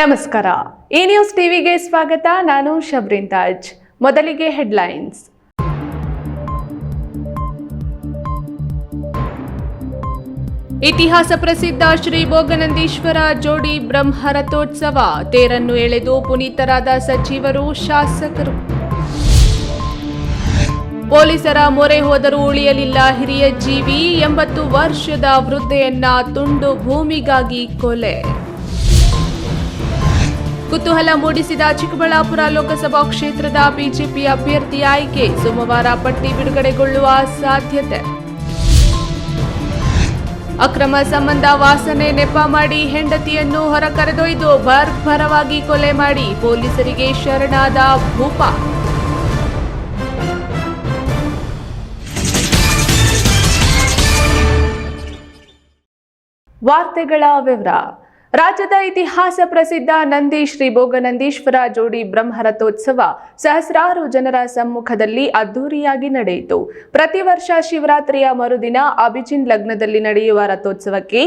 ನಮಸ್ಕಾರ. ಈ ನ್ಯೂಸ್ ಟಿವಿಗೆ ಸ್ವಾಗತ. ನಾನು ಶಬ್ರಿನ್ ತಾಜ್. ಮೊದಲಿಗೆ ಹೆಡ್ಲೈನ್ಸ್. ಇತಿಹಾಸ ಪ್ರಸಿದ್ಧ ಶ್ರೀ ಭೋಗನಂದೀಶ್ವರ ಜೋಡಿ ಬ್ರಹ್ಮರಥೋತ್ಸವ. ತೇರನ್ನು ಎಳೆದು ಪುನೀತರಾದ ಸಚಿವರು ಶಾಸಕರು. ಪೊಲೀಸರ ಮೊರೆ ಹೋದರೂ ಉಳಿಯಲಿಲ್ಲ ಹಿರಿಯ ಜೀವಿ. ಎಂಬತ್ತು ವರ್ಷದ ವೃದ್ಧೆಯನ್ನ ತುಂಡು ಭೂಮಿಗಾಗಿ ಕೊಲೆ. ಕುತೂಹಲ ಮೂಡಿಸಿದ ಚಿಕ್ಕಬಳ್ಳಾಪುರ ಲೋಕಸಭಾ ಕ್ಷೇತ್ರದ ಬಿಜೆಪಿ ಅಭ್ಯರ್ಥಿ ಆಯ್ಕೆ. ಸೋಮವಾರ ಪಟ್ಟಿ ಬಿಡುಗಡೆಗೊಳ್ಳುವ ಸಾಧ್ಯತೆ. ಅಕ್ರಮ ಸಂಬಂಧ ವಾಸನೆ ನೆಪ ಮಾಡಿ ಹೆಂಡತಿಯನ್ನು ಹೊರ ಕರೆದೊಯ್ದು ಭರ್ಭರವಾಗಿ ಕೊಲೆ ಮಾಡಿ ಪೊಲೀಸರಿಗೆ ಶರಣಾದ ಭೂಪ. ವಾರ್ತೆಗಳ ವಿವರ. ರಾಜ್ಯದ ಇತಿಹಾಸ ಪ್ರಸಿದ್ಧ ನಂದಿ ಶ್ರೀ ಭೋಗನಂದೀಶ್ವರ ಜೋಡಿ ಬ್ರಹ್ಮರಥೋತ್ಸವ ಸಹಸ್ರಾರು ಜನರ ಸಮ್ಮುಖದಲ್ಲಿ ಅದ್ದೂರಿಯಾಗಿ ನಡೆಯಿತು. ಪ್ರತಿ ವರ್ಷ ಶಿವರಾತ್ರಿಯ ಮರುದಿನ ಅಭಿಜಿನ್ ಲಗ್ನದಲ್ಲಿ ನಡೆಯುವ ರಥೋತ್ಸವಕ್ಕೆ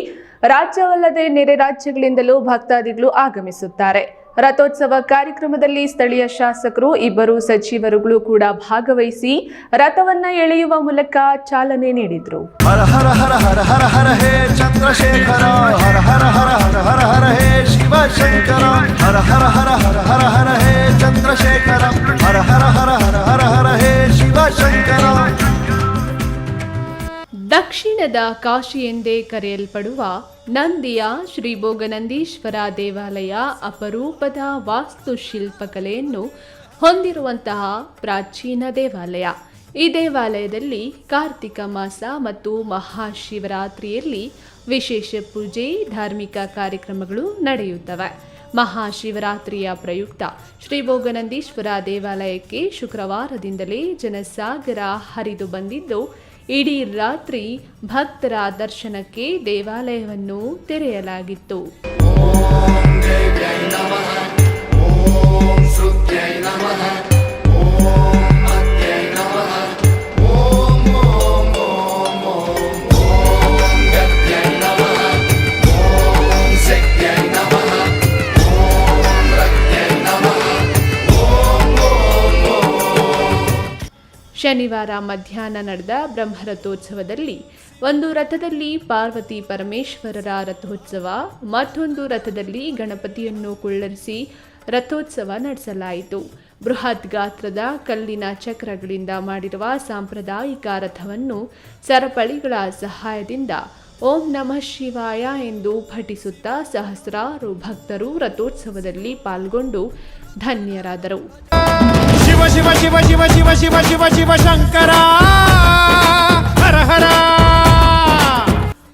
ರಾಜ್ಯವಲ್ಲದೆ ನೆರೆ ರಾಜ್ಯಗಳಿಂದಲೂ ಭಕ್ತಾದಿಗಳು ಆಗಮಿಸುತ್ತಾರೆ. ರಥೋತ್ಸವ ಕಾರ್ಯಕ್ರಮದಲ್ಲಿ ಸ್ಥಳೀಯ ಶಾಸಕರು ಇಬ್ಬರು ಸಚಿವರುಗಳು ಕೂಡ ಭಾಗವಹಿಸಿ ರಥವನ್ನ ಎಳೆಯುವ ಮೂಲಕ ಚಾಲನೆ ನೀಡಿದ್ರು ಹರ ಹರ ಹರ ಹರ ಹರ ಹರ ಹೇ ಚಂದ್ರಶೇಖರ ಹರ ಹರ ಹರ ಹರ ಹರ ಹರ ಹೇ ಶಿವಶಂಕರ ಹರ ಹರ ಹರ ಹರ ಹರ ಹರ ಹೇ ಚಂದ್ರಶೇಖರ ಹರ ಹರ ಹರ ಹರ ಹರ ಹರ ಹೇ ಶಿವಶಂಕರ ದಕ್ಷಿಣದ ಕಾಶಿ ಎಂದೇ ಕರೆಯಲ್ಪಡುವ ನಂದಿಯ ಶ್ರೀ ಭೋಗನಂದೀಶ್ವರ ದೇವಾಲಯ ಅಪರೂಪದ ವಾಸ್ತುಶಿಲ್ಪಕಲೆಯನ್ನು ಹೊಂದಿರುವಂತಹ ಪ್ರಾಚೀನ ದೇವಾಲಯ. ಈ ದೇವಾಲಯದಲ್ಲಿ ಕಾರ್ತಿಕ ಮಾಸ ಮತ್ತು ಮಹಾಶಿವರಾತ್ರಿಯಲ್ಲಿ ವಿಶೇಷ ಪೂಜೆ, ಧಾರ್ಮಿಕ ಕಾರ್ಯಕ್ರಮಗಳು ನಡೆಯುತ್ತವೆ. ಮಹಾಶಿವರಾತ್ರಿಯ ಪ್ರಯುಕ್ತ ಶ್ರೀ ಭೋಗನಂದೀಶ್ವರ ದೇವಾಲಯಕ್ಕೆ ಶುಕ್ರವಾರದಿಂದಲೇ ಜನಸಾಗರ ಹರಿದು ಬಂದಿದ್ದು ಇಡೀ ರಾತ್ರಿ ಭಕ್ತರ ದರ್ಶನಕ್ಕೆ ದೇವಾಲಯವನ್ನು ತೆರೆಯಲಾಗಿತ್ತು. ಶನಿವಾರ ಮಧ್ಯಾಹ್ನ ನಡೆದ ಬ್ರಹ್ಮರಥೋತ್ಸವದಲ್ಲಿ ಒಂದು ರಥದಲ್ಲಿ ಪಾರ್ವತಿ ಪರಮೇಶ್ವರರ ರಥೋತ್ಸವ, ಮತ್ತೊಂದು ರಥದಲ್ಲಿ ಗಣಪತಿಯನ್ನು ಕುಳ್ಳರಿಸಿ ರಥೋತ್ಸವ ನಡೆಸಲಾಯಿತು. ಬೃಹತ್ ಗಾತ್ರದ ಕಲ್ಲಿನ ಚಕ್ರಗಳಿಂದ ಮಾಡಿರುವ ಸಾಂಪ್ರದಾಯಿಕ ರಥವನ್ನು ಸರಪಳಿಗಳ ಸಹಾಯದಿಂದ ಓಂ ನಮಃ ಶಿವಾಯ ಎಂದು ಪಠಿಸುತ್ತಾ ಸಹಸ್ರಾರು ಭಕ್ತರು ರಥೋತ್ಸವದಲ್ಲಿ ಪಾಲ್ಗೊಂಡು ಧನ್ಯರಾದರು. ಶಿವ ಶಿವ ಶಿವ ಶಿವ ಶಿವ ಶಿವ ಶಿವ ಶಂಕರ. ಹರ ಹರ.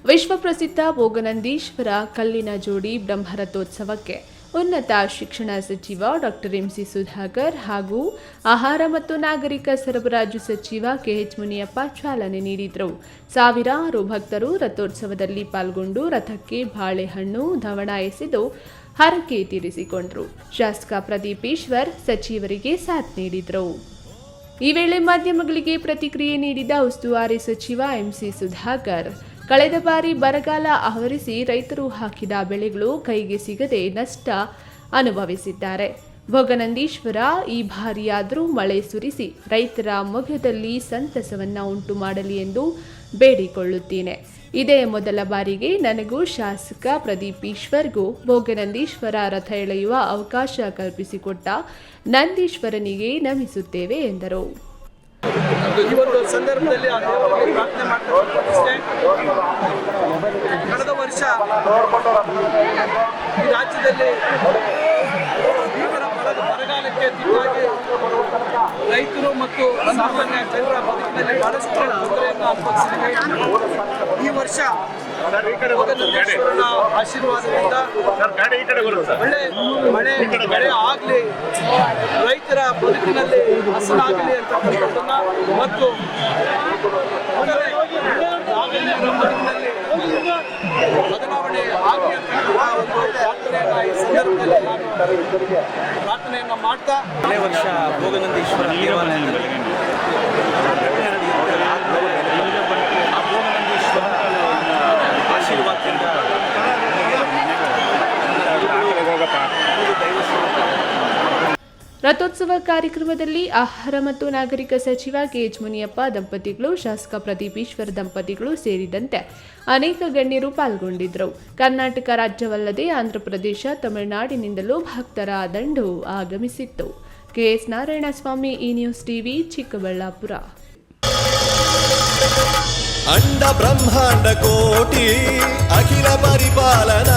ವಿಶ್ವಪ್ರಸಿದ್ಧ ಭೋಗನಂದೀಶ್ವರ ಕಲ್ಲಿನ ಜೋಡಿ ಬ್ರಹ್ಮರಥೋತ್ಸವಕ್ಕೆ ಉನ್ನತ ಶಿಕ್ಷಣ ಸಚಿವ ಡಾಕ್ಟರ್ ಎಂಸಿ ಸುಧಾಕರ್ ಹಾಗೂ ಆಹಾರ ಮತ್ತು ನಾಗರಿಕ ಸರಬರಾಜು ಸಚಿವ ಕೆಎಚ್ ಮುನಿಯಪ್ಪ ಚಾಲನೆ ನೀಡಿದರು. ಸಾವಿರಾರು ಭಕ್ತರು ರಥೋತ್ಸವದಲ್ಲಿ ಪಾಲ್ಗೊಂಡು ರಥಕ್ಕೆ ಬಾಳೆಹಣ್ಣು ಧವಣ ಎಸೆದು ಹರಕೆ ತೀರಿಸಿಕೊಂಡರು. ಶಾಸಕ ಪ್ರದೀಪ್ ಈಶ್ವರ್ ಸಚಿವರಿಗೆ ಸಾಥ್ ನೀಡಿದರು. ಈ ವೇಳೆ ಮಾಧ್ಯಮಗಳಿಗೆ ಪ್ರತಿಕ್ರಿಯೆ ನೀಡಿದ ಉಸ್ತುವಾರಿ ಸಚಿವ ಎಂಸಿ ಸುಧಾಕರ್, ಕಳೆದ ಬಾರಿ ಬರಗಾಲ ಆವರಿಸಿ ರೈತರು ಹಾಕಿದ ಬೆಳೆಗಳು ಕೈಗೆ ಸಿಗದೆ ನಷ್ಟ ಅನುಭವಿಸಿದ್ದಾರೆ. ಭೋಗನಂದೀಶ್ವರ ಈ ಬಾರಿಯಾದರೂ ಮಳೆ ಸುರಿಸಿ ರೈತರ ಮೊಗದಲ್ಲಿ ಸಂತಸವನ್ನು ಉಂಟು ಮಾಡಲಿ ಎಂದು ಬೇಡಿಕೊಳ್ಳುತ್ತೇನೆ. ಇದೇ ಮೊದಲ ಬಾರಿಗೆ ನನಗೂ ಶಾಸಕ ಪ್ರದೀಪ್ ಈಶ್ವರ್ಗೂ ಭೋಗನಂದೀಶ್ವರ ರಥ ಎಳೆಯುವ ಅವಕಾಶ ಕಲ್ಪಿಸಿಕೊಟ್ಟ ನಂದೀಶ್ವರನಿಗೆ ನಮಿಸುತ್ತೇವೆ ಎಂದರು. ಸಂದರ್ಭದಲ್ಲಿ ಕಳೆದ ವರ್ಷ ರಾಜ್ಯದಲ್ಲಿ ತುತ್ತಾಗಿ ರೈತರು ಮತ್ತು ಸಾಮಾನ್ಯ ಜನರ ಬದುಕಿನಲ್ಲಿ ಬಹಳಷ್ಟು ತೊಂದರೆಯನ್ನು ಅನುಭವಿಸಿದ್ದೇವೆ ಈ ವರ್ಷ ಭೋಗನಂದೀಶ್ವರನ ಆಶೀರ್ವಾದದಿಂದ ಒಳ್ಳೆ ಮಳೆ ಮಳೆ ಆಗಲಿ, ರೈತರ ಬದುಕಿನಲ್ಲಿ ಹಸನಾಗಲಿ ಅಂತಕ್ಕಂಥದ್ದನ್ನ ಮತ್ತು ಬದಲಾವಣೆ ಆಗಲಿ ಅಂತಕ್ಕಂಥ ಒಂದು ಪ್ರಾರ್ಥನೆಯನ್ನ ಈ ಸಂದರ್ಭದಲ್ಲಿ ನಾನು ಪ್ರಾರ್ಥನೆಯನ್ನ ಮಾಡ್ತಾ. ಹಳೆ ವರ್ಷ ಭೋಗನಂದೀಶ್ವರ ದೇವಾಲಯದಲ್ಲಿ ಆ ಭೋಗನಂದೀಶ್ವರ ಆಶೀರ್ವಾದದಿಂದ ಕಾರ್ಯಕ್ರಮದಲ್ಲಿ ಆಹಾರ ಮತ್ತು ನಾಗರಿಕ ಸಚಿವ ಕೆಎಚ್ ಮುನಿಯಪ್ಪ, ದಂಪತಿಗಳು, ಶಾಸಕ ಪ್ರದೀಪ್ ದಂಪತಿಗಳು ಸೇರಿದಂತೆ ಅನೇಕ ಗಣ್ಯರು ಪಾಲ್ಗೊಂಡಿದ್ದರು. ಕರ್ನಾಟಕ ರಾಜ್ಯವಲ್ಲದೆ ಆಂಧ್ರಪ್ರದೇಶ, ತಮಿಳುನಾಡಿನಿಂದಲೂ ಭಕ್ತರ ದಂಡು ಆಗಮಿಸಿತ್ತು. ಕೆಎಸ್ ನಾರಾಯಣಸ್ವಾಮಿ, ಈ ನ್ಯೂಸ್ ಟಿವಿ, ಚಿಕ್ಕಬಳ್ಳಾಪುರ. ಅಂಡ ಬ್ರಹ್ಮಾಂಡ ಕೋಟಿ, ಅಖಿಲ ಪರಿಪಾಲನ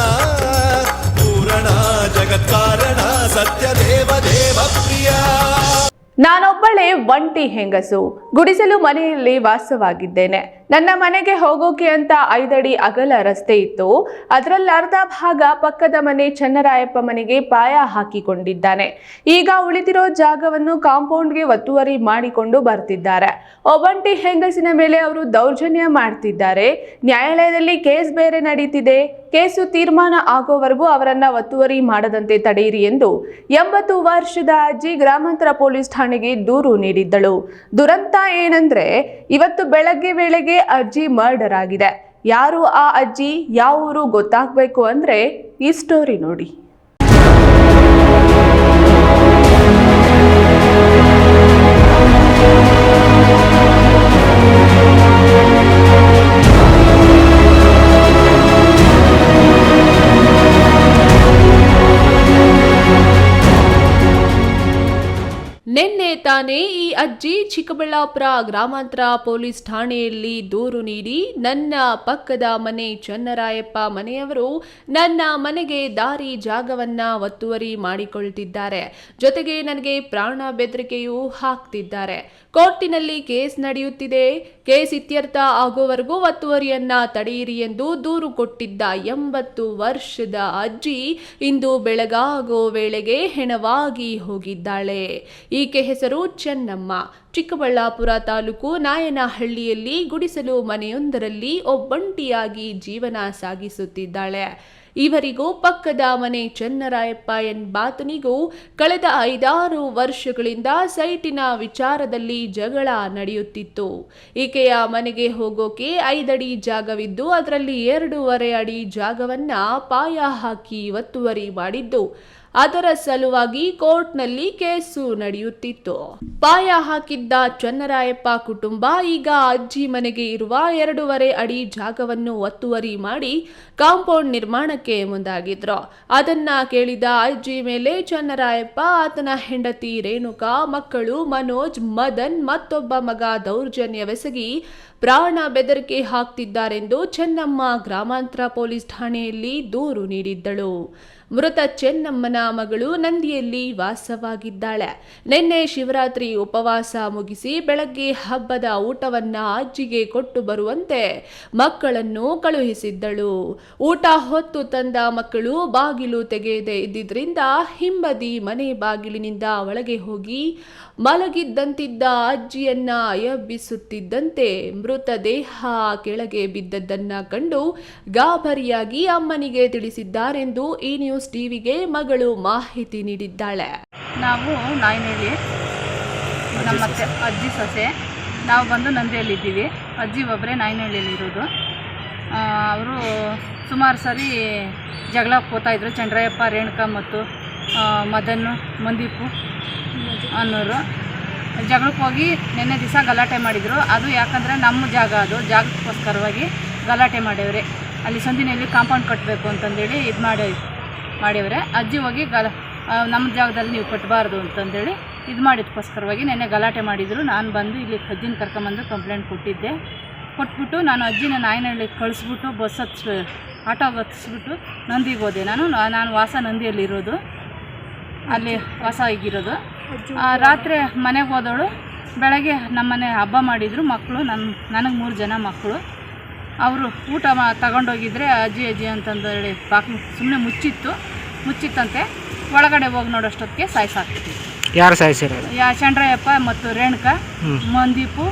ಪೂರಣ ಜಗತ್ಕಾರಣ ದೇವ ಪ್ರಿಯ. ನಾನೊಬ್ಬಳೇ ಒಂಟಿ ಹೆಂಗಸು. ಗುಡಿಸಲು ಮನೆಯಲ್ಲಿ ವಾಸವಾಗಿದ್ದೇನೆ. ನನ್ನ ಮನೆಗೆ ಹೋಗೋಕೆ ಅಂತ ಐದಡಿ ಅಗಲ ರಸ್ತೆ ಇತ್ತು. ಅದರಲ್ಲಿ ಅರ್ಧ ಭಾಗ ಪಕ್ಕದ ಮನೆ ಚನ್ನರಾಯಪ್ಪ ಮನೆಗೆ ಪಾಯ ಹಾಕಿಕೊಂಡಿದ್ದಾನೆ. ಈಗ ಉಳಿದಿರೋ ಜಾಗವನ್ನು ಕಾಂಪೌಂಡ್ಗೆ ಒತ್ತುವರಿ ಮಾಡಿಕೊಂಡು ಬರ್ತಿದ್ದಾರೆ. ಒಬ್ಬಂಟಿ ಹೆಂಗಸಿನ ಮೇಲೆ ಅವರು ದೌರ್ಜನ್ಯ ಮಾಡ್ತಿದ್ದಾರೆ. ನ್ಯಾಯಾಲಯದಲ್ಲಿ ಕೇಸ್ ಬೇರೆ ನಡೀತಿದೆ. ಕೇಸು ತೀರ್ಮಾನ ಆಗೋವರೆಗೂ ಅವರನ್ನ ಒತ್ತುವರಿ ಮಾಡದಂತೆ ತಡೆಯಿರಿ ಎಂದು ಎಂಬತ್ತು ವರ್ಷದ ಅಜ್ಜಿ ಗ್ರಾಮಾಂತರ ಪೊಲೀಸ್ ಠಾಣೆಗೆ ದೂರು ನೀಡಿದ್ದಳು. ದುರಂತ ಏನಂದ್ರೆ, ಇವತ್ತು ಬೆಳಗ್ಗೆ ವೇಳೆಗೆ ಅಜ್ಜಿ ಮರ್ಡರ್ ಆಗಿದೆ. ಯಾರು ಆ ಅಜ್ಜಿ, ಯಾವ ಊರು ಗೊತ್ತಾಗಬೇಕು ಅಂದ್ರೆ ಈ ಸ್ಟೋರಿ ನೋಡಿ. ನಿನ್ನೆ ಈ ಅಜ್ಜಿ ಚಿಕ್ಕಬಳ್ಳಾಪುರ ಗ್ರಾಮಾಂತರ ಪೊಲೀಸ್ ಠಾಣೆಯಲ್ಲಿ ದೂರು ನೀಡಿ, ನನ್ನ ಪಕ್ಕದ ಮನೆ ಚನ್ನರಾಯಪ್ಪ ಮನೆಯವರು ನನ್ನ ಮನೆಗೆ ದಾರಿ ಜಾಗವನ್ನ ಒತ್ತುವರಿ ಮಾಡಿಕೊಳ್ತಿದ್ದಾರೆ. ಜೊತೆಗೆ ನನಗೆ ಪ್ರಾಣ ಬೆದರಿಕೆಯೂ ಹಾಕ್ತಿದ್ದಾರೆ. ಕೋರ್ಟಿನಲ್ಲಿ ಕೇಸ್ ನಡೆಯುತ್ತಿದೆ. ಕೇಸ್ ಇತ್ಯರ್ಥ ಆಗುವವರೆಗೂ ಒತ್ತುವರಿಯನ್ನ ತಡೆಯಿರಿ ಎಂದು ದೂರು ಕೊಟ್ಟಿದ್ದ ಎಂಬತ್ತು ವರ್ಷದ ಅಜ್ಜಿ ಇಂದು ಬೆಳಗಾಗೋ ವೇಳೆಗೆ ಹೆಣವಾಗಿ ಹೋಗಿದ್ದಾಳೆ. ಈಕೆ ಹೆಸರು ಚೆನ್ನಮ್ಮ. ಚಿಕ್ಕಬಳ್ಳಾಪುರ ತಾಲೂಕು ನಾಯನಹಳ್ಳಿಯಲ್ಲಿ ಗುಡಿಸಲು ಮನೆಯೊಂದರಲ್ಲಿ ಒಬ್ಬಂಟಿಯಾಗಿ ಜೀವನ ಸಾಗಿಸುತ್ತಿದ್ದಾಳೆ. ಇವರಿಗೂ ಪಕ್ಕದ ಮನೆ ಚನ್ನರಾಯಪ್ಪ ಎಂಬಾತನಿಗೂ ಕಳೆದ ಐದಾರು ವರ್ಷಗಳಿಂದ ಸೈಟಿನ ವಿಚಾರದಲ್ಲಿ ಜಗಳ ನಡೆಯುತ್ತಿತ್ತು. ಈಕೆಯ ಮನೆಗೆ ಹೋಗೋಕೆ ಐದಡಿ ಜಾಗವಿದ್ದು, ಅದರಲ್ಲಿ ಎರಡೂವರೆ ಅಡಿ ಜಾಗವನ್ನ ಪಾಯ ಹಾಕಿ ಒತ್ತುವರಿ ಮಾಡಿದ್ದು. ಅದರ ಸಲುವಾಗಿ ಕೋರ್ಟ್ನಲ್ಲಿ ಕೇಸು ನಡೆಯುತ್ತಿತ್ತು. ಪಾಯ ಹಾಕಿದ್ದ ಚನ್ನರಾಯಪ್ಪ ಕುಟುಂಬ ಈಗ ಅಜ್ಜಿ ಮನೆಗೆ ಇರುವ ಎರಡೂವರೆ ಅಡಿ ಜಾಗವನ್ನು ಒತ್ತುವರಿ ಮಾಡಿ ಕಾಂಪೌಂಡ್ ನಿರ್ಮಾಣಕ್ಕೆ ಮುಂದಾಗಿದ್ರು. ಅದನ್ನ ಕೇಳಿದ ಅಜ್ಜಿ ಮೇಲೆ ಚನ್ನರಾಯಪ್ಪ, ಆತನ ಹೆಂಡತಿ ರೇಣುಕಾ, ಮಕ್ಕಳು ಮನೋಜ್, ಮದನ್ ಮತ್ತೊಬ್ಬ ಮಗ ದೌರ್ಜನ್ಯವೆಸಗಿ ಪ್ರಾಣ ಬೆದರಿಕೆ ಹಾಕ್ತಿದ್ದಾರೆಂದು ಚೆನ್ನಮ್ಮ ಗ್ರಾಮಾಂತರ ಪೊಲೀಸ್ ಠಾಣೆಯಲ್ಲಿ ದೂರು ನೀಡಿದ್ದಳು. ಮೃತ ಚೆನ್ನಮ್ಮನ ಮಗಳು ನಂದಿಯಲ್ಲಿ ವಾಸವಾಗಿದ್ದಾಳೆ. ನಿನ್ನೆ ಶಿವರಾತ್ರಿ ಉಪವಾಸ ಮುಗಿಸಿ ಬೆಳಗ್ಗೆ ಹಬ್ಬದ ಊಟವನ್ನ ಅಜ್ಜಿಗೆ ಕೊಟ್ಟು ಬರುವಂತೆ ಮಕ್ಕಳನ್ನು ಕಳುಹಿಸಿದ್ದಳು. ಊಟ ಹೊತ್ತು ತಂದ ಮಕ್ಕಳು ಬಾಗಿಲು ತೆಗೆಯದೆ ಇದ್ದಿದ್ರಿಂದ ಹಿಂಬದಿ ಮನೆ ಬಾಗಿಲಿನಿಂದ ಒಳಗೆ ಹೋಗಿ ಮಲಗಿದ್ದಂತಿದ್ದ ಅಜ್ಜಿಯನ್ನ ಎಬ್ಬಿಸುತ್ತಿದ್ದಂತೆ ಮೃತದೇಹ ಕೆಳಗೆ ಬಿದ್ದದ್ದನ್ನ ಕಂಡು ಗಾಬರಿಯಾಗಿ ಅಮ್ಮನಿಗೆ ತಿಳಿಸಿದ್ದಾರೆಂದು ಈ ನ್ಯೂಸ್ ಟಿವಿಗೆ ಮಗಳು ಮಾಹಿತಿ ನೀಡಿದ್ದಾಳೆ. ನಾವು ನಾಯಿನಹಳ್ಳಿ ನಮ್ಮ ಅಜ್ಜಿ ಸೊಸೆ. ನಾವು ಬಂದು ನಂದಿಯಲ್ಲಿದ್ದೀವಿ. ಅಜ್ಜಿ ಒಬ್ಬರೇ ನಾಯಿನಹಳ್ಳಿಯಲ್ಲಿ ಇರೋದು. ಅವರು ಸುಮಾರು ಸರಿ ಜಗಳ ಹೋಗ್ತಾಯಿದ್ರು ಚಂದ್ರಯ್ಯಪ್ಪ ರೇಣುಕಾ ಮತ್ತು ಮದನ್ನು ಮದನ್ ಮಂದೀಪು ಅನ್ನೋರು. ಜಗಳಕ್ಕೆ ಹೋಗಿ ನಿನ್ನೆ ದಿವಸ ಗಲಾಟೆ ಮಾಡಿದರು. ಅದು ಯಾಕಂದರೆ ನಮ್ಮ ಜಾಗ ಅದು. ಜಾಗಕ್ಕೋಸ್ಕರವಾಗಿ ಗಲಾಟೆ ಮಾಡ್ಯವ್ರೆ. ಅಲ್ಲಿ ಸಂದಿನಲ್ಲಿ ಕಾಂಪೌಂಡ್ ಕಟ್ಟಬೇಕು ಅಂತಂದೇಳಿ ಇದು ಮಾಡಿ ಮಾಡ್ಯವ್ರೆ ಅಜ್ಜಿ ಹೋಗಿ ಗಲ ನಮ್ಮ ಜಾಗದಲ್ಲಿ ನೀವು ಕಟ್ಟಬಾರ್ದು ಅಂತಂದೇಳಿ ಇದು ಮಾಡಿದಕ್ಕೋಸ್ಕರವಾಗಿ ನೆನ್ನೆ ಗಲಾಟೆ ಮಾಡಿದರು. ನಾನು ಬಂದು ಇಲ್ಲಿ ಅಜ್ಜಿನ ಕರ್ಕೊಂಬಂದು ಕಂಪ್ಲೇಂಟ್ ಕೊಟ್ಟಿದ್ದೆ. ಕೊಟ್ಬಿಟ್ಟು ನಾನು ಅಜ್ಜಿನ ನಾಯಿನಹಳ್ಳಿಗೆ ಕಳಿಸ್ಬಿಟ್ಟು ಬಸ್ ಹತ್ಸ್, ಆಟೋ ಹತ್ತಿಸ್ಬಿಟ್ಟು ನಂದಿಗೆ ಹೋದೆ ನಾನು. ನಾನು ವಾಸ ನಂದಿಯಲ್ಲಿರೋದು ಅಲ್ಲಿ ವಾಸ ಆಗಿರೋದು. ರಾತ್ರಿ ಮನೆಗೆ ಹೋದವಳು ಬೆಳಗ್ಗೆ ನಮ್ಮನೆ ಹಬ್ಬ ಮಾಡಿದರು ಮಕ್ಕಳು ನನ್ನ ನನಗೆ ಮೂರು ಜನ ಮಕ್ಕಳು. ಅವರು ಊಟ ಮಾ ತಗೊಂಡೋಗಿದ್ರೆ ಅಜ್ಜಿ ಅಜ್ಜಿ ಅಂತಂದೇಳಿ ಬಾಕ್ಲು ಸುಮ್ಮನೆ ಮುಚ್ಚಿತ್ತು. ಮುಚ್ಚಿತ್ತಂತೆ. ಒಳಗಡೆ ಹೋಗಿ ನೋಡೋಷ್ಟೊತ್ತಿಗೆ ಸಾಯಿಸಾಕ್ತಿತ್ತು ಯಾರು ಸಾಯಿಸಿರೋದು? ಯಾ ಚಂದ್ರಯ್ಯಪ್ಪ ಮತ್ತು ರೇಣುಕಾ ಮಂದೀಪು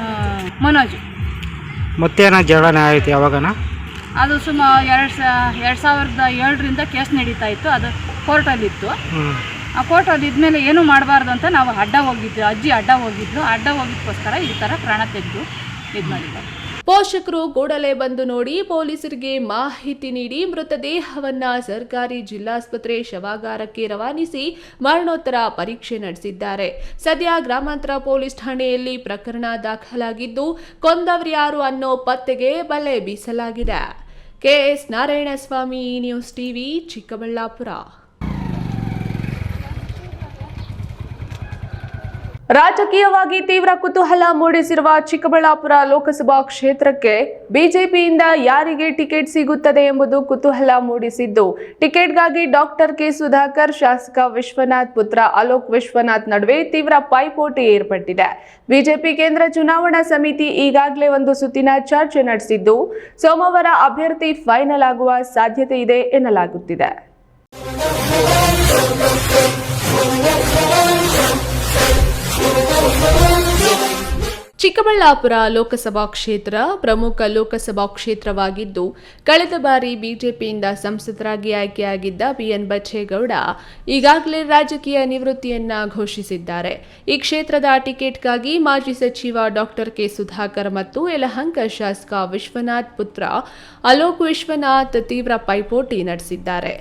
ಆ, ಮನೋಜ್. ಮತ್ತೇನ ಜಗಳನ ಆಯ್ತು ಯಾವಾಗನ? ಅದು ಸುಮಾರು ಎರಡು ಸಾ ಎರಡು ಸಾವಿರದ ಏಳರಿಂದ ಕೇಸ್ ನಡೀತಾ ಇತ್ತು. ಅದು ಕೋರ್ಟಲ್ಲಿತ್ತು. ಇತ್ತು ಆ ಕೋರ್ಟಲ್ಲಿ ಇದ್ಮೇಲೆ ಏನೂ ಮಾಡಬಾರ್ದು ಅಂತ ನಾವು ಅಡ್ಡ ಹೋಗಿದ್ವಿ. ಅಜ್ಜಿ ಅಡ್ಡ ಹೋಗಿದ್ದು ಅಡ್ಡ ಹೋಗಿದ್ದಕ್ಕೋಸ್ಕರ ಈ ಥರ ಪ್ರಾಣ ತೆಗೆದು ಇದು ಮಾಡಿದ್ದಾರೆ ಪೋಷಕರು ಕೂಡಲೇ ಬಂದು ನೋಡಿ ಪೊಲೀಸರಿಗೆ ಮಾಹಿತಿ ನೀಡಿ ಮೃತದೇಹವನ್ನ ಸರ್ಕಾರಿ ಜಿಲ್ಲಾಸ್ಪತ್ರೆ ಶವಾಗಾರಕ್ಕೆ ರವಾನಿಸಿ ಮರಣೋತ್ತರ ಪರೀಕ್ಷೆ ನಡೆಸಿದ್ದಾರೆ. ಸದ್ಯ ಗ್ರಾಮಾಂತರ ಪೊಲೀಸ್ ಠಾಣೆಯಲ್ಲಿ ಪ್ರಕರಣ ದಾಖಲಾಗಿದ್ದು ಕೊಂದವರ್ಯಾರು ಅನ್ನೋ ಪತ್ತೆಗೆ ಬಲೆ ಬೀಸಲಾಗಿದೆ. KS Narayanaswamy, news TV, Chikkaballapur. ರಾಜಕೀಯವಾಗಿ ತೀವ್ರ ಕುತೂಹಲ ಮೂಡಿಸಿರುವ ಚಿಕ್ಕಬಳ್ಳಾಪುರ ಲೋಕಸಭಾ ಕ್ಷೇತ್ರಕ್ಕೆ ಬಿಜೆಪಿಯಿಂದ ಯಾರಿಗೆ ಟಿಕೆಟ್ ಸಿಗುತ್ತದೆ ಎಂಬುದು ಕುತೂಹಲ ಮೂಡಿಸಿದ್ದು, ಟಿಕೆಟ್ಗಾಗಿ ಡಾಕ್ಟರ್ ಕೆ ಸುಧಾಕರ್, ಶಾಸಕ ವಿಶ್ವನಾಥ್ ಪುತ್ರ ಅಲೋಕ್ ವಿಶ್ವನಾಥ್ ನಡುವೆ ತೀವ್ರ ಪೈಪೋಟಿ ಏರ್ಪಟ್ಟಿದೆ. ಬಿಜೆಪಿ ಕೇಂದ್ರ ಚುನಾವಣಾ ಸಮಿತಿ ಈಗಾಗಲೇ ಒಂದು ಸುತ್ತಿನ ಚರ್ಚೆ ನಡೆಸಿದ್ದು, ಸೋಮವಾರ ಅಭ್ಯರ್ಥಿ ಫೈನಲ್ ಆಗುವ ಸಾಧ್ಯತೆ ಇದೆ ಎನ್ನಲಾಗುತ್ತಿದೆ. ಚಿಕ್ಕಬಳ್ಳಾಪುರ ಲೋಕಸಭಾ ಕ್ಷೇತ್ರ ಪ್ರಮುಖ ಲೋಕಸಭಾ ಕ್ಷೇತ್ರವಾಗಿದ್ದು, ಕಳೆದ ಬಾರಿ ಬಿಜೆಪಿಯಿಂದ ಸಂಸದರಾಗಿ ಆಯ್ಕೆಯಾಗಿದ್ದ ಬಿಎನ್ ಬಚ್ಚೇಗೌಡ ಈಗಾಗಲೇ ರಾಜಕೀಯ ನಿವೃತ್ತಿಯನ್ನ ಘೋಷಿಸಿದ್ದಾರೆ. ಈ ಕ್ಷೇತ್ರದ ಟಿಕೆಟ್ಗಾಗಿ ಮಾಜಿ ಸಚಿವ ಡಾಕ್ಟರ್ ಕೆ ಸುಧಾಕರ್ ಮತ್ತು ಯಲಹಂಕ ಶಾಸಕ ವಿಶ್ವನಾಥ್ ಪುತ್ರ ಅಲೋಕ್ ವಿಶ್ವನಾಥ್ ತೀವ್ರ ಪೈಪೋಟಿ ನಡೆಸಿದ್ದಾರೆ.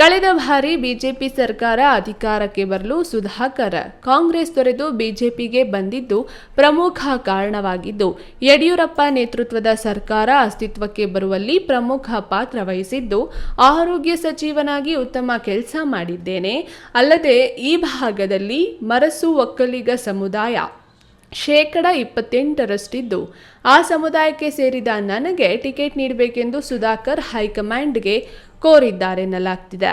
ಕಳೆದ ಬಾರಿ ಬಿಜೆಪಿ ಸರ್ಕಾರ ಅಧಿಕಾರಕ್ಕೆ ಬರಲು ಸುಧಾಕರ್ ಕಾಂಗ್ರೆಸ್ ತೊರೆದು ಬಿಜೆಪಿಗೆ ಬಂದಿದ್ದು ಪ್ರಮುಖ ಕಾರಣವಾಗಿದ್ದು, ಯಡಿಯೂರಪ್ಪ ನೇತೃತ್ವದ ಸರ್ಕಾರ ಅಸ್ತಿತ್ವಕ್ಕೆ ಬರುವಲ್ಲಿ ಪ್ರಮುಖ ಪಾತ್ರ ವಹಿಸಿದ್ದು, ಆರೋಗ್ಯ ಸಚಿವನಾಗಿ ಉತ್ತಮ ಕೆಲಸ ಮಾಡಿದ್ದೇನೆ. ಅಲ್ಲದೆ, ಈ ಭಾಗದಲ್ಲಿ ಮರಸು ಒಕ್ಕಲಿಗ ಸಮುದಾಯ ಶೇಕಡ ಇಪ್ಪತ್ತೆಂಟರಷ್ಟಿದ್ದು. ಆ ಸಮುದಾಯಕ್ಕೆ ಸೇರಿದ ನನಗೆ ಟಿಕೆಟ್ ನೀಡಬೇಕೆಂದು ಸುಧಾಕರ್ ಹೈಕಮಾಂಡ್ಗೆ ಕೋರಿದ್ದಾರೆನ್ನಲಾಗ್ತಿದೆ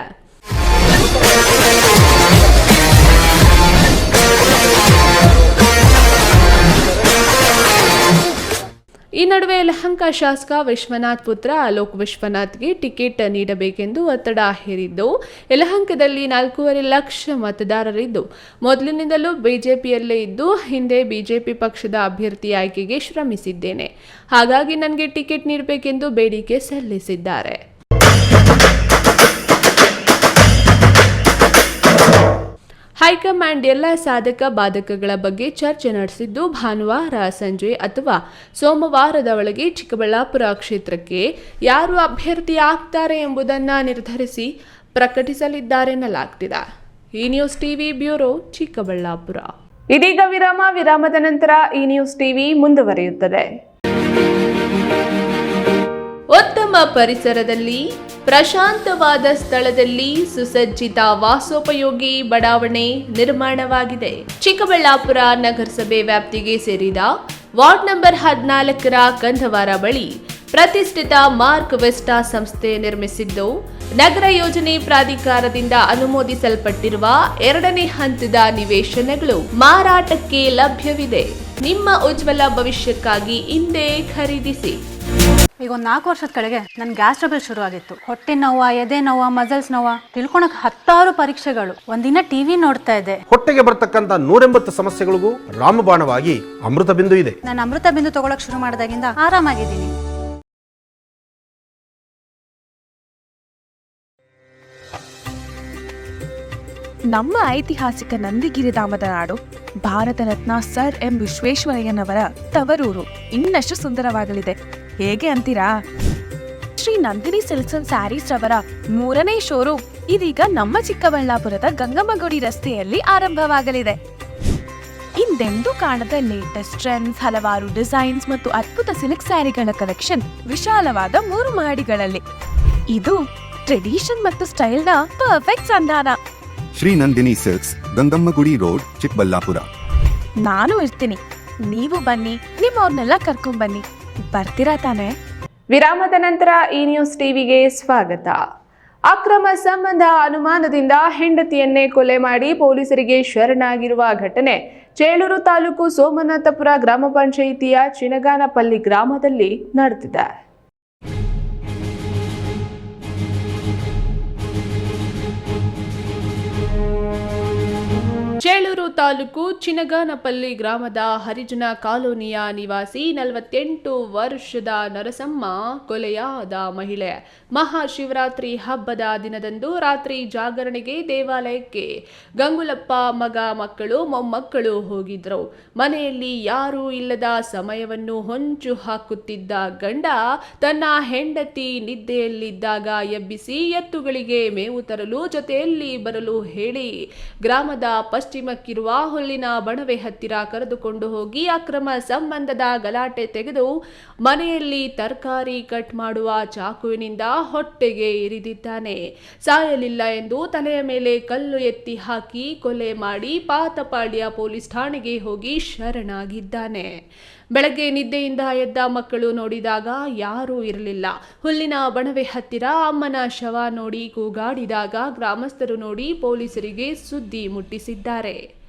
ಈ ನಡುವೆ ಲಹಂಕ ಶಾಸಕ ವಿಶ್ವನಾಥ್ ಪುತ್ರ ಅಲೋಕ್ ವಿಶ್ವನಾಥ್ಗೆ ಟಿಕೆಟ್ ನೀಡಬೇಕೆಂದು ಒತ್ತಡ ಹೇರಿದ್ದು ಯಲಹಂಕದಲ್ಲಿ ನಾಲ್ಕೂವರೆ ಲಕ್ಷ ಮತದಾರರಿದ್ದು. ಮೊದಲಿನಿಂದಲೂ ಬಿಜೆಪಿಯಲ್ಲೇ ಇದ್ದು, ಹಿಂದೆ ಬಿಜೆಪಿ ಪಕ್ಷದ ಅಭ್ಯರ್ಥಿ ಆಯ್ಕೆಗೆ ಶ್ರಮಿಸಿದ್ದೇನೆ. ಹಾಗಾಗಿ ನನಗೆ ಟಿಕೆಟ್ ನೀಡಬೇಕೆಂದು ಬೇಡಿಕೆ ಸಲ್ಲಿಸಿದ್ದಾರೆ. ಹೈಕಮಾಂಡ್ ಎಲ್ಲ ಸಾಧಕ ಬಾಧಕಗಳ ಬಗ್ಗೆ ಚರ್ಚೆ ನಡೆಸಿದ್ದು, ಭಾನುವಾರ, ಸಂಜೆ ಅಥವಾ ಸೋಮವಾರದ ಒಳಗೆ ಚಿಕ್ಕಬಳ್ಳಾಪುರ ಕ್ಷೇತ್ರಕ್ಕೆ ಯಾರು ಅಭ್ಯರ್ಥಿ ಆಗ್ತಾರೆ ಎಂಬುದನ್ನು ನಿರ್ಧರಿಸಿ ಪ್ರಕಟಿಸಲಿದ್ದಾರೆನ್ನಲಾಗ್ತಿದೆ ಈ ನ್ಯೂಸ್ ಟಿವಿ ಬ್ಯೂರೋ ಚಿಕ್ಕಬಳ್ಳಾಪುರ. ಇದೀಗ ವಿರಾಮ, ವಿರಾಮದ ನಂತರ ಈ ನ್ಯೂಸ್ ಟಿವಿ ಮುಂದುವರಿಯುತ್ತದೆ. ಪರಿಸರದಲ್ಲಿ, ಪ್ರಶಾಂತವಾದ ಸ್ಥಳದಲ್ಲಿ ಸುಸಜ್ಜಿತ ವಾಸೋಪಯೋಗಿ ಬಡಾವಣೆ ನಿರ್ಮಾಣವಾಗಿದೆ. ಚಿಕ್ಕಬಳ್ಳಾಪುರ ನಗರಸಭೆ ವ್ಯಾಪ್ತಿಗೆ ಸೇರಿದ ವಾರ್ಡ್ ನಂಬರ್ ಹದಿನಾಲ್ಕರ ಕಂದವಾರ ಬಳಿ ಪ್ರತಿಷ್ಠಿತ ಮಾರ್ಕ್ ವೆಸ್ಟಾ ಸಂಸ್ಥೆ ನಿರ್ಮಿಸಿದ್ದು, ನಗರ ಯೋಜನೆ ಪ್ರಾಧಿಕಾರದಿಂದ ಅನುಮೋದಿಸಲ್ಪಟ್ಟಿರುವ ಎರಡನೇ ಹಂತದ ನಿವೇಶನಗಳು ಮಾರಾಟಕ್ಕೆ ಲಭ್ಯವಿದೆ. ನಿಮ್ಮ ಉಜ್ವಲ ಭವಿಷ್ಯಕ್ಕಾಗಿ ಇಂದೇ ಖರೀದಿಸಿ. ಈಗ ಒಂದು ನಾಲ್ಕು ವರ್ಷದ ಕೆಳಗೆ ನನ್ನ ಗ್ಯಾಸ್ ಟ್ರಬಲ್ ಶುರು ಆಗಿತ್ತು. ಹೊಟ್ಟೆ ನೋವ ಎದೆ ನೋವ ಮಸಲ್ಸ್ ನೋವ. ತಿಳ್ಕೊಳಕ್ ಹತ್ತಾರು ಪರೀಕ್ಷೆಗಳು. ಒಂದಿನ ಟಿವಿ ನೋಡ್ತಾ ಇದ್ದೆ. ಹೊಟ್ಟೆಗೆ ಬರ್ತಕ್ಕಂತ ನೂರೆಂಬತ್ತು ಸಮಸ್ಯೆಗಳಿಗೂ ರಾಮಬಾಣವಾಗಿ ಅಮೃತ ಬಿಂದು ಇದೆ. ನಾನು ಅಮೃತ ಬಿಂದು ತಗೊಳಕ್ ಶುರು ಮಾಡಿದಾಗಿಂದ ಆರಾಮಾಗಿದ್ದೀನಿ. ನಮ್ಮ ಐತಿಹಾಸಿಕ ನಂದಿಗಿರಿಧಾಮದ ನಾಡು ಭಾರತ ರತ್ನ ಸರ್ ಎಂ ವಿಶ್ವೇಶ್ವರಯ್ಯನವರ ತವರೂರು. ಇನ್ನಷ್ಟು ಸುಂದರವಾಗಲಿದೆ. ಹೇಗೆ ಅಂತೀರಾ? Shri Nandini silks and sarees ರವರ ಮೂರನೇ ಶೋರೂಮ್ ಇದೀಗ ನಮ್ಮ ಚಿಕ್ಕಬಳ್ಳಾಪುರದ ಗಂಗಮ್ಮಗುಡಿ ರಸ್ತೆಯಲ್ಲಿ ಆರಂಭವಾಗಲಿದೆ. ಹಿಂದೆಂದೂ ಕಾಣದ ಲೇಟೆಸ್ಟ್ ಟ್ರೆಂಡ್ಸ್ ಹಲವಾರು ಡಿಸೈನ್ಸ್ ಮತ್ತು ಅದ್ಭುತ ಸಿಲ್ಕ್ ಸ್ಯಾರಿಗಳ ಕಲೆಕ್ಷನ್ ವಿಶಾಲವಾದ ಮೂರು ಮಹಡಿಗಳಲ್ಲಿ. ಇದು ಟ್ರೆಡಿಷನ್ ಮತ್ತು ಸ್ಟೈಲ್ನ ಪರ್ಫೆಕ್ಟ್ ಸಂಧಾನ. Shri Nandini silks Gangammagudi road Chikkaballapur. ನಾನು ಇರ್ತೀನಿ. ನೀವು ಬನ್ನಿ ನಿಮ್ಮವ್ರನ್ನೆಲ್ಲ ಕರ್ಕೊಂಡ್ ಬನ್ನಿ. ಬರ್ತೀರಾ ತಾನೇ? ವಿರಾಮದ ನಂತರ ಈ ನ್ಯೂಸ್ ಟಿವಿಗೆ ಸ್ವಾಗತ. ಅಕ್ರಮ ಸಂಬಂಧ ಅನುಮಾನದಿಂದ ಹೆಂಡತಿಯನ್ನೇ ಕೊಲೆ ಮಾಡಿ ಪೊಲೀಸರಿಗೆ ಶರಣಾಗಿರುವ ಘಟನೆ ಚೇಳೂರು ತಾಲೂಕು ಸೋಮನಾಥಪುರ ಗ್ರಾಮ ಪಂಚಾಯಿತಿಯ ಚಿನಗಾನಪಲ್ಲಿ ಗ್ರಾಮದಲ್ಲಿ ನಡೆದಿದೆ. ಚೇಳೂರು ತಾಲೂಕು ಚಿನಗಾನಪಲ್ಲಿ ಗ್ರಾಮದ ಹರಿಜನ ಕಾಲೋನಿಯ ನಿವಾಸಿ ನಲವತ್ತೆಂಟು ವರ್ಷದ ನರಸಮ್ಮ ಕೊಲೆಯಾದ ಮಹಿಳೆ. ಮಹಾಶಿವರಾತ್ರಿ ಹಬ್ಬದ ದಿನದಂದು ರಾತ್ರಿ ಜಾಗರಣೆಗೆ ದೇವಾಲಯಕ್ಕೆ ಗಂಗುಲಪ್ಪ ಮಗ ಮಕ್ಕಳು, ಮೊಮ್ಮಕ್ಕಳು ಹೋಗಿದ್ರು. ಮನೆಯಲ್ಲಿ ಯಾರೂ ಇಲ್ಲದ ಸಮಯವನ್ನು ಹೊಂಚು ಹಾಕುತ್ತಿದ್ದ ಗಂಡ ತನ್ನ ಹೆಂಡತಿ ನಿದ್ದೆಯಲ್ಲಿದ್ದಾಗ ಎಬ್ಬಿಸಿ ಎತ್ತುಗಳಿಗೆ ಮೇವು ತರಲು ಜೊತೆಯಲ್ಲಿ ಬರಲು ಹೇಳಿ ಗ್ರಾಮದ ಪಶ್ಚಿಮಕ್ಕಿರುವ ಹುಲ್ಲಿನ ಬಣವೆ ಹತ್ತಿರ ಕರೆದುಕೊಂಡು ಹೋಗಿ ಅಕ್ರಮ ಸಂಬಂಧದ ಗಲಾಟೆ ತೆಗೆದು ಮನೆಯಲ್ಲಿ ತರಕಾರಿ ಕಟ್ ಮಾಡುವ ಚಾಕುವಿನಿಂದ ಹೊಟ್ಟೆಗೆ ಇರಿದಿದ್ದಾನೆ. ಸಾಯಲಿಲ್ಲ ಎಂದು ತಲೆಯ ಮೇಲೆ ಕಲ್ಲು ಎತ್ತಿ ಹಾಕಿ ಕೊಲೆ ಮಾಡಿ ಪಾತಪಾಳ್ಯ ಪೊಲೀಸ್ ಠಾಣೆಗೆ ಹೋಗಿ ಶರಣಾಗಿದ್ದಾನೆ. ಬೆಳಗ್ಗೆ ನಿದ್ದೆಯಿಂದ ಎದ್ದ ಮಕ್ಕಳು ನೋಡಿದಾಗ ಯಾರೂ ಇರಲಿಲ್ಲ. ಹುಲ್ಲಿನ ಬಣವೆ ಹತ್ತಿರ ಅಮ್ಮನ ಶವ ನೋಡಿ ಕೂಗಾಡಿದಾಗ ಗ್ರಾಮಸ್ಥರು ನೋಡಿ ಪೊಲೀಸರಿಗೆ ಸುದ್ದಿ ಮುಟ್ಟಿಸಿದ್ದಾರೆ.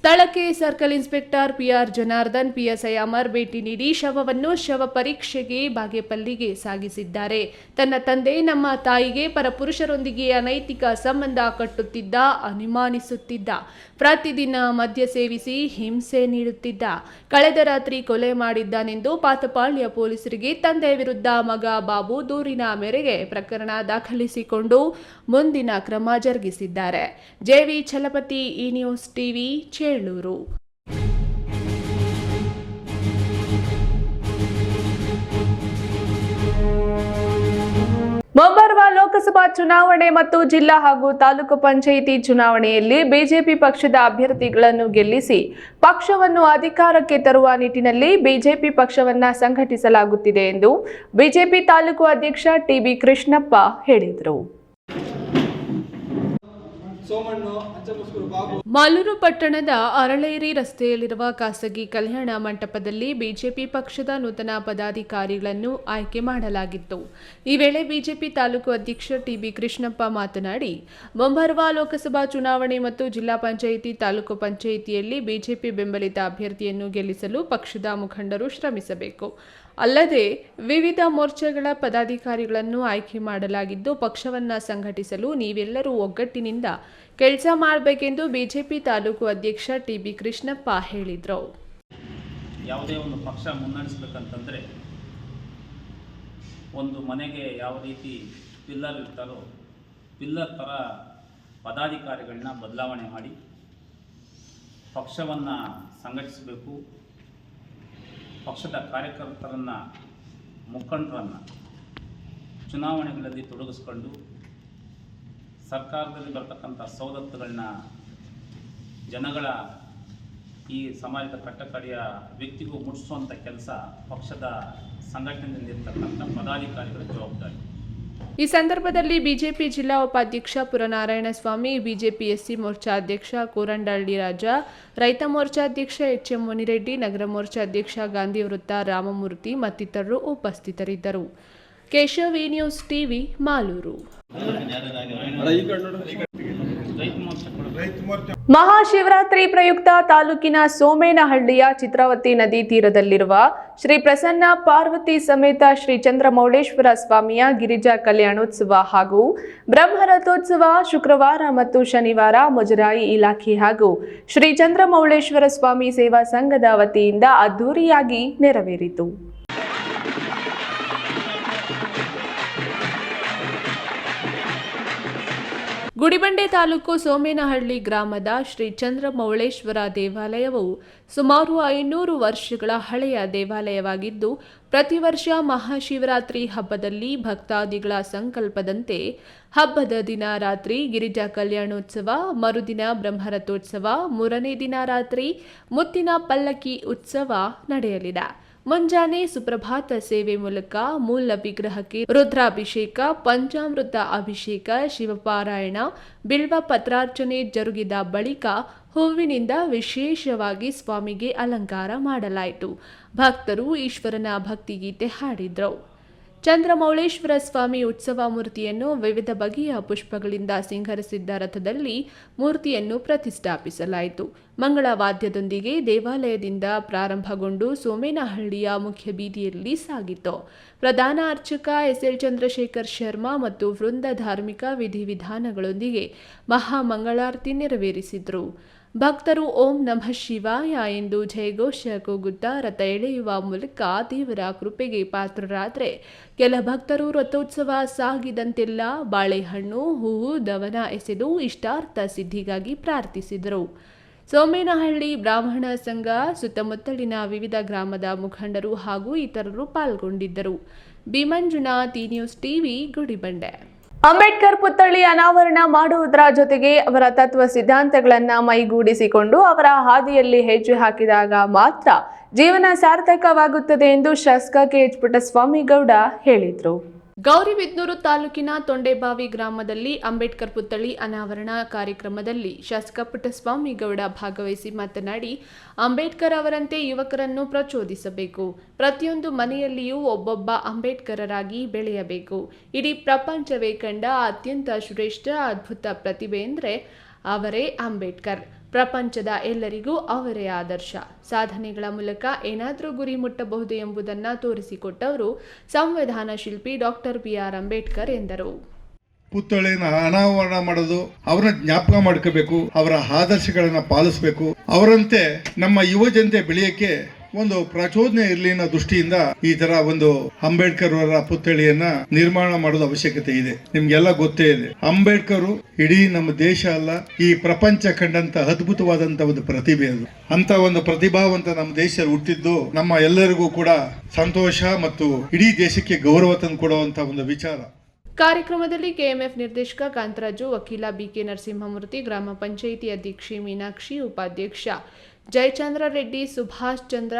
ಸ್ಥಳಕ್ಕೆ circle inspector PR Janardhan, PSI Amar ಭೇಟಿ ನೀಡಿ ಶವವನ್ನು ಶವ ಪರೀಕ್ಷೆಗೆ ಬಾಗೇಪಲ್ಲಿಗೆ ಸಾಗಿಸಿದ್ದಾರೆ. ತನ್ನ ತಂದೆ, ನಮ್ಮ ತಾಯಿಗೆ ಪರಪುರುಷರೊಂದಿಗೆ ಅನೈತಿಕ ಸಂಬಂಧ ಕಟ್ಟುತ್ತಿದ್ದ, ಅನುಮಾನಿಸುತ್ತಿದ್ದ. ಪ್ರತಿದಿನ ಮದ್ಯ ಸೇವಿಸಿ ಹಿಂಸೆ ನೀಡುತ್ತಿದ್ದ. ಕಳೆದ ರಾತ್ರಿ ಕೊಲೆ ಮಾಡಿದ್ದಾನೆಂದು ಪಾತಪಾಳ್ಯ ಪೊಲೀಸರಿಗೆ ತಂದೆ ವಿರುದ್ಧ ಮಗ ಬಾಬು ದೂರಿನ ಮೇರೆಗೆ ಪ್ರಕರಣ ದಾಖಲಿಸಿಕೊಂಡು ಮುಂದಿನ ಕ್ರಮ ಜರುಗಿಸಿದ್ದಾರೆ. JV Chalapathi E news TV Chelur ಮುಂಬರುವ ಲೋಕಸಭಾ ಚುನಾವಣೆ ಮತ್ತು ಜಿಲ್ಲಾ ಹಾಗೂ ತಾಲೂಕು ಪಂಚಾಯಿತಿ ಚುನಾವಣೆಯಲ್ಲಿ ಬಿಜೆಪಿ ಪಕ್ಷದ ಅಭ್ಯರ್ಥಿಗಳನ್ನು ಗೆಲ್ಲಿಸಿ ಪಕ್ಷವನ್ನು ಅಧಿಕಾರಕ್ಕೆ ತರುವ ನಿಟ್ಟಿನಲ್ಲಿ ಬಿಜೆಪಿ ಪಕ್ಷವನ್ನ ಸಂಘಟಿಸಲಾಗುತ್ತಿದೆ ಎಂದು ಬಿಜೆಪಿ ತಾಲೂಕು ಅಧ್ಯಕ್ಷ ಟಿಬಿ ಕೃಷ್ಣಪ್ಪ ಹೇಳಿದರು. ಮಾಲೂರು ಪಟ್ಟಣದ ಅರಳೇರಿ ರಸ್ತೆಯಲ್ಲಿರುವ ಖಾಸಗಿ ಕಲ್ಯಾಣ ಮಂಟಪದಲ್ಲಿ ಬಿಜೆಪಿ ಪಕ್ಷದ ನೂತನ ಪದಾಧಿಕಾರಿಗಳನ್ನು ಆಯ್ಕೆ ಮಾಡಲಾಗಿತ್ತು. ಈ ವೇಳೆ ಬಿಜೆಪಿ ತಾಲೂಕು ಅಧ್ಯಕ್ಷ ಟಿಬಿ ಕೃಷ್ಣಪ್ಪ ಮಾತನಾಡಿ, ಮುಂಬರುವ ಲೋಕಸಭಾ ಚುನಾವಣೆ ಮತ್ತು ಜಿಲ್ಲಾ ಪಂಚಾಯಿತಿ ತಾಲೂಕು ಪಂಚಾಯಿತಿಯಲ್ಲಿ ಬಿಜೆಪಿ ಬೆಂಬಲಿತ ಅಭ್ಯರ್ಥಿಯನ್ನು ಗೆಲ್ಲಿಸಲು ಪಕ್ಷದ ಮುಖಂಡರು ಶ್ರಮಿಸಬೇಕು. ಅಲ್ಲದೆ ವಿವಿಧ ಮೋರ್ಚಾಗಳ ಪದಾಧಿಕಾರಿಗಳನ್ನು ಆಯ್ಕೆ ಮಾಡಲಾಗಿದ್ದು ಪಕ್ಷವನ್ನು ಸಂಘಟಿಸಲು ನೀವೆಲ್ಲರೂ ಒಗ್ಗಟ್ಟಿನಿಂದ ಕೆಲಸ ಮಾಡಬೇಕೆಂದು ಬಿಜೆಪಿ ತಾಲೂಕು ಅಧ್ಯಕ್ಷ ಟಿ ಬಿ ಕೃಷ್ಣಪ್ಪ ಹೇಳಿದರು. ಯಾವುದೇ ಒಂದು ಪಕ್ಷ ಮುನ್ನಡೆಸಬೇಕಂತಂದರೆ ಒಂದು ಮನೆಗೆ ಯಾವ ರೀತಿ ಪಿಲ್ಲರ್ ಇರ್ತಾರೋ ಪಿಲ್ಲರ್ ಥರ ಪದಾಧಿಕಾರಿಗಳನ್ನ ಬದಲಾವಣೆ ಮಾಡಿ ಪಕ್ಷವನ್ನು ಸಂಘಟಿಸಬೇಕು. ಪಕ್ಷದ ಕಾರ್ಯಕರ್ತರನ್ನು, ಮುಖಂಡರನ್ನು ಚುನಾವಣೆಗಳಲ್ಲಿ ತೊಡಗಿಸ್ಕೊಂಡು ಸರ್ಕಾರದಲ್ಲಿ ಬರ್ತಕ್ಕಂಥ ಸವಲತ್ತುಗಳನ್ನ ಜನಗಳ ಈ ಸಮಾಜದ ಕಟ್ಟಕಡೆಯ ವ್ಯಕ್ತಿಗೂ ಮುಟ್ಟಿಸುವಂಥ ಕೆಲಸ ಪಕ್ಷದ ಸಂಘಟನೆಯಲ್ಲಿರ್ತಕ್ಕಂಥ ಪದಾಧಿಕಾರಿಗಳ ಜವಾಬ್ದಾರಿ. ಈ ಸಂದರ್ಭದಲ್ಲಿ ಬಿಜೆಪಿ ಜಿಲ್ಲಾ ಉಪಾಧ್ಯಕ್ಷ ಪುರನಾರಾಯಣ ಸ್ವಾಮಿ ಬಿಜೆಪಿ ಎಸ್ಸಿ ಮೋರ್ಚಾ ಅಧ್ಯಕ್ಷ ಕೋರಂಡಹಳ್ಳಿ ರಾಜ, ರೈತ ಮೋರ್ಚಾ ಅಧ್ಯಕ್ಷ ಎಚ್ ಎಂ ಮುನಿರೆಡ್ಡಿ, ನಗರ ಮೋರ್ಚಾ ಅಧ್ಯಕ್ಷ ಗಾಂಧಿ ವೃತ್ತ ರಾಮಮೂರ್ತಿ ಮತ್ತಿತರರು ಉಪಸ್ಥಿತರಿದ್ದರು. Keshav news TV, Malur. Mahashivratri ಪ್ರಯುಕ್ತ ತಾಲೂಕಿನ ಸೋಮೇನಹಳ್ಳಿಯ ಚಿತ್ರಾವತಿ ನದಿ ತೀರದಲ್ಲಿರುವ ಶ್ರೀ ಪ್ರಸನ್ನ ಪಾರ್ವತಿ ಸಮೇತ ಶ್ರೀ ಚಂದ್ರಮೌಳೇಶ್ವರ ಸ್ವಾಮಿಯ ಗಿರಿಜಾ ಕಲ್ಯಾಣೋತ್ಸವ ಹಾಗೂ ಬ್ರಹ್ಮರಥೋತ್ಸವ ಶುಕ್ರವಾರ ಮತ್ತು ಶನಿವಾರ ಮುಜರಾಯಿ ಇಲಾಖೆ ಹಾಗೂ ಶ್ರೀ ಚಂದ್ರಮೌಳೇಶ್ವರ ಸ್ವಾಮಿ ಸೇವಾ ಸಂಘದ ವತಿಯಿಂದ ಅದ್ದೂರಿಯಾಗಿ ನೆರವೇರಿತು. ಗುಡಿಬಂಡೆ ತಾಲೂಕು ಸೋಮೇನಹಳ್ಳಿ ಗ್ರಾಮದ ಶ್ರೀ ಚಂದ್ರಮೌಳೇಶ್ವರ ದೇವಾಲಯವು ಸುಮಾರು ಐನೂರು ವರ್ಷಗಳ ಹಳೆಯ ದೇವಾಲಯವಾಗಿದ್ದು, ಪ್ರತಿ ವರ್ಷ ಮಹಾಶಿವರಾತ್ರಿ ಹಬ್ಬದಲ್ಲಿ ಭಕ್ತಾದಿಗಳ ಸಂಕಲ್ಪದಂತೆ ಹಬ್ಬದ ದಿನ ರಾತ್ರಿ ಗಿರಿಜಾ ಕಲ್ಯಾಣೋತ್ಸವ, ಮರುದಿನ ಬ್ರಹ್ಮರಥೋತ್ಸವ, ಮೂರನೇ ದಿನ ರಾತ್ರಿ ಮುತ್ತಿನ ಪಲ್ಲಕ್ಕಿ ಉತ್ಸವ ನಡೆಯಲಿದೆ. ಮುಂಜಾನೆ ಸುಪ್ರಭಾತ ಸೇವೆ ಮೂಲಕ ಮೂಲ ವಿಗ್ರಹಕ್ಕೆ ರುದ್ರಾಭಿಷೇಕ, ಪಂಚಾಮೃತ ಅಭಿಷೇಕ, ಶಿವಪಾರಾಯಣ, ಬಿಲ್ವ ಪತ್ರಾರ್ಚನೆ ಜರುಗಿದ ಬಳಿಕ ಹೂವಿನಿಂದ ವಿಶೇಷವಾಗಿ ಸ್ವಾಮಿಗೆ ಅಲಂಕಾರ ಮಾಡಲಾಯಿತು. ಭಕ್ತರು ಈಶ್ವರನ ಭಕ್ತಿಗೀತೆ ಹಾಡಿದ್ರು. ಚಂದ್ರಮೌಳೇಶ್ವರ ಸ್ವಾಮಿ ಉತ್ಸವ ಮೂರ್ತಿಯನ್ನು ವಿವಿಧ ಬಗೆಯ ಪುಷ್ಪಗಳಿಂದ ಸಿಂಗರಿಸಿದ್ದ ರಥದಲ್ಲಿ ಮೂರ್ತಿಯನ್ನು ಪ್ರತಿಷ್ಠಾಪಿಸಲಾಯಿತು. ಮಂಗಳವಾದ್ಯದೊಂದಿಗೆ ದೇವಾಲಯದಿಂದ ಪ್ರಾರಂಭಗೊಂಡು ಸೋಮೇನಹಳ್ಳಿಯ ಮುಖ್ಯ ಬೀದಿಯಲ್ಲಿ ಸಾಗಿತು. ಪ್ರಧಾನ ಅರ್ಚಕ ಎಸ್ಎಲ್ ಚಂದ್ರಶೇಖರ್ ಶರ್ಮಾ ಮತ್ತು ವೃಂದ ಧಾರ್ಮಿಕ ವಿಧಿವಿಧಾನಗಳೊಂದಿಗೆ ಮಹಾಮಂಗಳಾರತಿ ನೆರವೇರಿಸಿದ್ರು. ಭಕ್ತರು ಓಂ ನಮಃ ಶಿವಾಯ ಎಂದು ಜಯಘೋಷ ಕೂಗುತ್ತಾ ರಥ ಎಳೆಯುವ ಮೂಲಕ ದೇವರ ಕೃಪೆಗೆ ಪಾತ್ರರಾದರೆ. ಕೆಲ ಭಕ್ತರು ರಥೋತ್ಸವ ಸಾಗಿದಂತೆಲ್ಲ ಬಾಳೆಹಣ್ಣು, ಹೂವು, ದವನ ಎಸೆದು ಇಷ್ಟಾರ್ಥ ಸಿದ್ಧಿಗಾಗಿ ಪ್ರಾರ್ಥಿಸಿದರು. ಸೋಮೇನಹಳ್ಳಿ ಬ್ರಾಹ್ಮಣ ಸಂಘ ಸುತ್ತಮುತ್ತಲಿನ ವಿವಿಧ ಗ್ರಾಮದ ಮುಖಂಡರು ಹಾಗೂ ಇತರರು ಪಾಲ್ಗೊಂಡಿದ್ದರು. ಭೀಮಂಜುನಾ ಈ ನ್ಯೂಸ್ ಟಿವಿ, ಗುಡಿಬಂಡೆ. ಅಂಬೇಡ್ಕರ್ ಪುತ್ಥಳಿ ಅನಾವರಣ ಮಾಡುವುದರ ಜೊತೆಗೆ ಅವರ ತತ್ವ ಸಿದ್ಧಾಂತಗಳನ್ನು ಮೈಗೂಡಿಸಿಕೊಂಡು ಅವರ ಹಾದಿಯಲ್ಲಿ ಹೆಜ್ಜೆ ಹಾಕಿದಾಗ ಮಾತ್ರ ಜೀವನ ಸಾರ್ಥಕವಾಗುತ್ತದೆ ಎಂದು ಶಾಸಕ ಕೆ ಎಚ್ ಪುಟ್ಟಸ್ವಾಮಿಗೌಡ ಹೇಳಿದರು. ಗೌರಿಬಿದನೂರು ತಾಲೂಕಿನ ತೊಂಡೆಬಾವಿ ಗ್ರಾಮದಲ್ಲಿ ಅಂಬೇಡ್ಕರ್ ಪುತ್ಥಳಿ ಅನಾವರಣ ಕಾರ್ಯಕ್ರಮದಲ್ಲಿ ಶಾಸಕ ಪುಟ್ಟಸ್ವಾಮಿಗೌಡ ಭಾಗವಹಿಸಿ ಮಾತನಾಡಿ, ಅಂಬೇಡ್ಕರ್ ಅವರಂತೆ ಯುವಕರನ್ನು ಪ್ರಚೋದಿಸಬೇಕು. ಪ್ರತಿಯೊಂದು ಮನೆಯಲ್ಲಿಯೂ ಒಬ್ಬೊಬ್ಬ ಅಂಬೇಡ್ಕರರಾಗಿ ಬೆಳೆಯಬೇಕು. ಇಡೀ ಪ್ರಪಂಚವೇ ಕಂಡ ಅತ್ಯಂತ ಶ್ರೇಷ್ಠ, ಅದ್ಭುತ ಪ್ರತಿಭೆ ಎಂದರೆ ಅವರೇ ಅಂಬೇಡ್ಕರ್. ಪ್ರಪಂಚದ ಎಲ್ಲರಿಗೂ ಅವರೇ ಆದರ್ಶ. ಸಾಧನೆಗಳ ಮೂಲಕ ಏನಾದರೂ ಗುರಿ ಮುಟ್ಟಬಹುದು ಎಂಬುದನ್ನು ತೋರಿಸಿಕೊಟ್ಟವರು ಸಂವಿಧಾನ ಶಿಲ್ಪಿ ಡಾಕ್ಟರ್ ಬಿ ಆರ್ ಅಂಬೇಡ್ಕರ್ ಎಂದರು. ಪುತ್ಥಳಿನ ಅನಾವರಣ ಮಾಡೋದು ಅವರನ್ನ ಜ್ಞಾಪಕ ಮಾಡ್ಕೋಬೇಕು, ಅವರ ಆದರ್ಶಗಳನ್ನ ಪಾಲಿಸಬೇಕು. ಅವರಂತೆ ನಮ್ಮ ಯುವ ಜನತೆ ಬೆಳೆಯಕ್ಕೆ ಒಂದು ಪ್ರಚೋದನೆ ಇರಲಿ ಅನ್ನೋ ದೃಷ್ಟಿಯಿಂದ ಈ ತರ ಒಂದು ಅಂಬೇಡ್ಕರ್ ಅವರ ಪುತ್ಥಳಿಯನ್ನ ನಿರ್ಮಾಣ ಮಾಡೋದು ಅವಶ್ಯಕತೆ ಇದೆ. ನಿಮ್ಗೆಲ್ಲ ಗೊತ್ತೇ ಇದೆ. ಅಂಬೇಡ್ಕರ್ ಇಡೀ ನಮ್ಮ ದೇಶ ಅಲ್ಲ, ಈ ಪ್ರಪಂಚ ಕಂಡಂತ ಅದ್ಭುತವಾದಂತ ಒಂದು ಪ್ರತಿಭೆ ಅದು. ಅಂತ ಒಂದು ಪ್ರತಿಭಾವಂತ ನಮ್ಮ ದೇಶದಲ್ಲಿ ಹುಟ್ಟಿದ್ದು ನಮ್ಮ ಎಲ್ಲರಿಗೂ ಕೂಡ ಸಂತೋಷ ಮತ್ತು ಇಡೀ ದೇಶಕ್ಕೆ ಗೌರವ ತಂದು ಕೊಡುವಂತ ಒಂದು ವಿಚಾರ. ಕಾರ್ಯಕ್ರಮದಲ್ಲಿ ಕೆಎಂಎಫ್ ನಿರ್ದೇಶಕ ಕಾಂತರಾಜು, ವಕೀಲ ಬಿಕೆ ನರಸಿಂಹಮೂರ್ತಿ, ಗ್ರಾಮ ಪಂಚಾಯಿತಿ ಅಧ್ಯಕ್ಷೆ ಮೀನಾಕ್ಷಿ, ಉಪಾಧ್ಯಕ್ಷ ಜಯಚಂದ್ರ ರೆಡ್ಡಿ, ಸುಭಾಷ್ ಚಂದ್ರ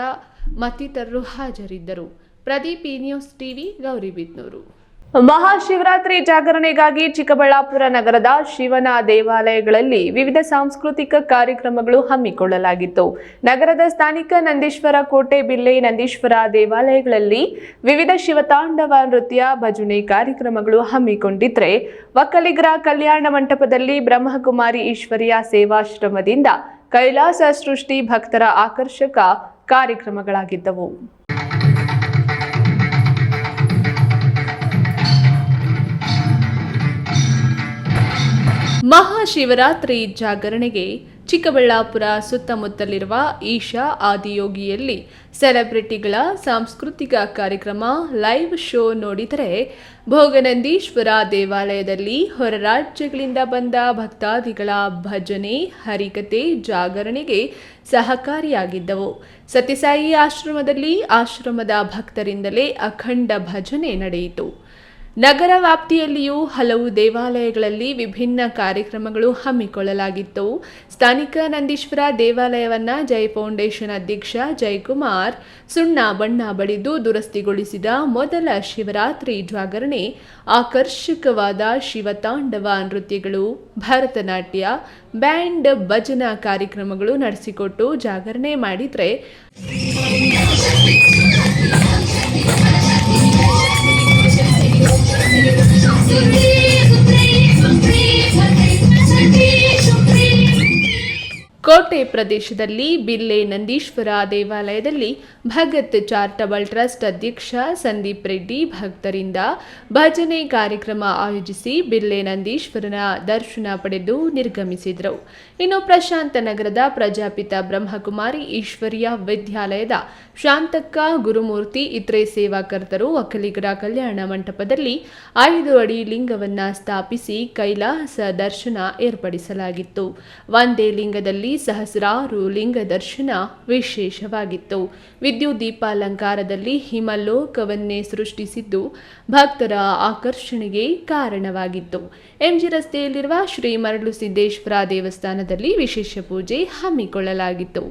ಮತ್ತಿತರರು ಹಾಜರಿದ್ದರು. ಪ್ರದೀಪ್ ನ್ಯೂಸ್ ಟಿವಿ ಗೌರಿಬಿದ್ನೂರು ಮಹಾಶಿವರಾತ್ರಿ ಜಾಗರಣೆಗಾಗಿ ಚಿಕ್ಕಬಳ್ಳಾಪುರ ನಗರದ ಶಿವನ ದೇವಾಲಯಗಳಲ್ಲಿ ವಿವಿಧ ಸಾಂಸ್ಕೃತಿಕ ಕಾರ್ಯಕ್ರಮಗಳು ಹಮ್ಮಿಕೊಳ್ಳಲಾಗಿತ್ತು. ನಗರದ ಸ್ಥಾನಿಕ ನಂದೀಶ್ವರ ಕೋಟೆ ಬಿಲ್ಲೆ ನಂದೀಶ್ವರ ದೇವಾಲಯಗಳಲ್ಲಿ ವಿವಿಧ ಶಿವತಾಂಡವ ನೃತ್ಯ ಭಜನೆ ಕಾರ್ಯಕ್ರಮಗಳು ಹಮ್ಮಿಕೊಂಡಿದ್ರೆ ಒಕ್ಕಲಿಗ್ರ ಕಲ್ಯಾಣ ಮಂಟಪದಲ್ಲಿ ಬ್ರಹ್ಮಕುಮಾರಿ ಈಶ್ವರಿಯ ಸೇವಾಶ್ರಮದಿಂದ ಕೈಲಾಸ ಸೃಷ್ಟಿ ಭಕ್ತರ ಆಕರ್ಷಕ ಕಾರ್ಯಕ್ರಮಗಳಾಗಿದ್ದವು. ಮಹಾಶಿವರಾತ್ರಿ ಜಾಗರಣೆಗೆ ಚಿಕ್ಕಬಳ್ಳಾಪುರ ಸುತ್ತಮುತ್ತಲಿರುವ ಈಶಾ ಆದಿಯೋಗಿಯಲ್ಲಿ ಸೆಲೆಬ್ರಿಟಿಗಳ ಸಾಂಸ್ಕೃತಿಕ ಕಾರ್ಯಕ್ರಮ ಲೈವ್ ಶೋ ನೋಡಿದರೆ ಭೋಗನಂದೀಶ್ವರ ದೇವಾಲಯದಲ್ಲಿ ಹೊರ ರಾಜ್ಯಗಳಿಂದ ಬಂದ ಭಕ್ತಾದಿಗಳ ಭಜನೆ, ಹರಿಕತೆ, ಜಾಗರಣೆಗೆ ಸಹಕಾರಿಯಾಗಿದ್ದವು. ಸತ್ಯಸಾಯಿ ಆಶ್ರಮದಲ್ಲಿ ಆಶ್ರಮದ ಭಕ್ತರಿಂದಲೇ ಅಖಂಡ ಭಜನೆ ನಡೆಯಿತು. ನಗರ ವ್ಯಾಪ್ತಿಯಲ್ಲಿಯೂ ಹಲವು ದೇವಾಲಯಗಳಲ್ಲಿ ವಿಭಿನ್ನ ಕಾರ್ಯಕ್ರಮಗಳು ಹಮ್ಮಿಕೊಳ್ಳಲಾಗಿತ್ತು. ಸ್ಥಾನಿಕ ನಂದೀಶ್ವರ ದೇವಾಲಯವನ್ನ ಜೈ ಫೌಂಡೇಶನ್ ಅಧ್ಯಕ್ಷ ಜಯಕುಮಾರ್ ಸುಣ್ಣ ಬಣ್ಣ ಬಳಿದು ದುರಸ್ತಿಗೊಳಿಸಿದ ಮೊದಲ ಶಿವರಾತ್ರಿ ಜಾಗರಣೆ, ಆಕರ್ಷಕವಾದ ಶಿವತಾಂಡವ ನೃತ್ಯಗಳು, ಭರತನಾಟ್ಯ, ಬ್ಯಾಂಡ್ ಭಜನಾ ಕಾರ್ಯಕ್ರಮಗಳು ನಡೆಸಿಕೊಟ್ಟು ಜಾಗರಣೆ ಮಾಡಿದರೆ ಕೋಟೆ ಪ್ರದೇಶದಲ್ಲಿ ಬಿಲ್ಲೆ ನಂದೀಶ್ವರ ದೇವಾಲಯದಲ್ಲಿ ಭಗತ್ ಚಾರಿಟಬಲ್ ಟ್ರಸ್ಟ್ ಅಧ್ಯಕ್ಷ ಸಂದೀಪ್ ರೆಡ್ಡಿ ಭಕ್ತರಿಂದ ಭಜನೆ ಕಾರ್ಯಕ್ರಮ ಆಯೋಜಿಸಿ ಬಿಲ್ಲೆ ನಂದೀಶ್ವರನ ದರ್ಶನ ಪಡೆದು ನಿರ್ಗಮಿಸಿದರು. ಇನ್ನು ಪ್ರಶಾಂತ ನಗರದ ಪ್ರಜಾಪಿತ ಬ್ರಹ್ಮಕುಮಾರಿ ಈಶ್ವರಿಯ ವಿದ್ಯಾಲಯದ ಶಾಂತಕ್ಕ ಗುರುಮೂರ್ತಿ ಇತರೆ ಸೇವಾಕರ್ತರು ಒಕ್ಕಲಿಗರ ಕಲ್ಯಾಣ ಮಂಟಪದಲ್ಲಿ ಐದು ಅಡಿ ಲಿಂಗವನ್ನು ಸ್ಥಾಪಿಸಿ ಕೈಲಾಸ ದರ್ಶನ ಏರ್ಪಡಿಸಲಾಗಿತ್ತು. ಒಂದೇ ಲಿಂಗದಲ್ಲಿ ಸಹಸ್ರಾರು ಲಿಂಗ ದರ್ಶನ ವಿಶೇಷವಾಗಿತ್ತು. ವಿದ್ಯುತ್ ದೀಪಾಲಂಕಾರದಲ್ಲಿ ಹಿಮಲೋಕವನ್ನೇ ಸೃಷ್ಟಿಸಿದ್ದು ಭಕ್ತರ ಆಕರ್ಷಣೆಗೆ ಕಾರಣವಾಗಿತ್ತು. ಎಂಜಿ ರಸ್ತೆಯಲ್ಲಿರುವ ಶ್ರೀ ಮರಳು ಸಿದ್ದೇಶ್ವರ ದೇವಸ್ಥಾನದಲ್ಲಿ ವಿಶೇಷ ಪೂಜೆ ಹಮ್ಮಿಕೊಳ್ಳಲಾಗಿತ್ತು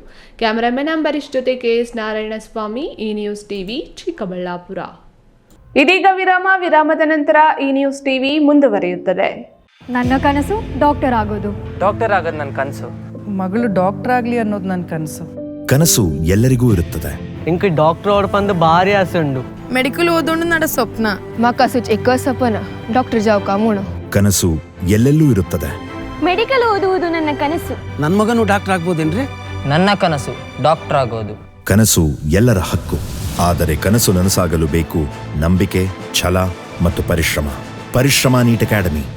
ಕ್ಯಾಮರಾಮನ್ ಅಂಬರೀಶ್ ಜೊತೆ ಕೆಎಸ್ ನಾರಾಯಣಸ್ವಾಮಿ ಈ ನ್ಯೂಸ್ ಟಿವಿ ಚಿಕ್ಕಬಳ್ಳಾಪುರ ಇದೀಗ ವಿರಾಮ ವಿರಾಮದ ನಂತರ ಈ ನ್ಯೂಸ್ ಟಿವಿ ಮುಂದುವರಿಯುತ್ತದೆ ನನ್ನ ಕನಸು ಡಾಕ್ಟರ್ ಆಗೋದು ಡಾಕ್ಟರ್ ಆಗೋದು ನನ್ನ ಕನಸು ಮಗಳು ಡಾಕ್ಟರ್ ಆಗಲಿ ಅನ್ನೋದು ನನ್ನ ಕನಸು ಕನಸು ಎಲ್ಲರಿಗೂ ಇರುತ್ತದೆ ఇంక డాక్టర్ ఓడిపంది భారీ ఆశండు ಮೆಡಿಕಲ್ ಓದೋಣ ನಡ ಸ್ವಪ್ನ మా కసు ఎక్కువ సపన డాక్టర్ జాబ్ కామును ಕನಸು ಎಲ್ಲೆಲ್ಲೂ ಇರುತ್ತದೆ ಮೆಡಿಕಲ್ ಓದುವುದು ನನ್ನ ಕನಸು. ನನ್ನ ಮಗನು ಡಾಕ್ಟರ್ ಆಗ್ಬೋದೇನ್ರಿ? ನನ್ನ ಕನಸು ಡಾಕ್ಟರ್ ಆಗೋದು. ಕನಸು ಎಲ್ಲರ ಹಕ್ಕು. ಆದರೆ ಕನಸು ನನಸಾಗಲು ಬೇಕು ನಂಬಿಕೆ ಛಲ ಮತ್ತು ಪರಿಶ್ರಮ. ಪರಿಶ್ರಮ neat academy.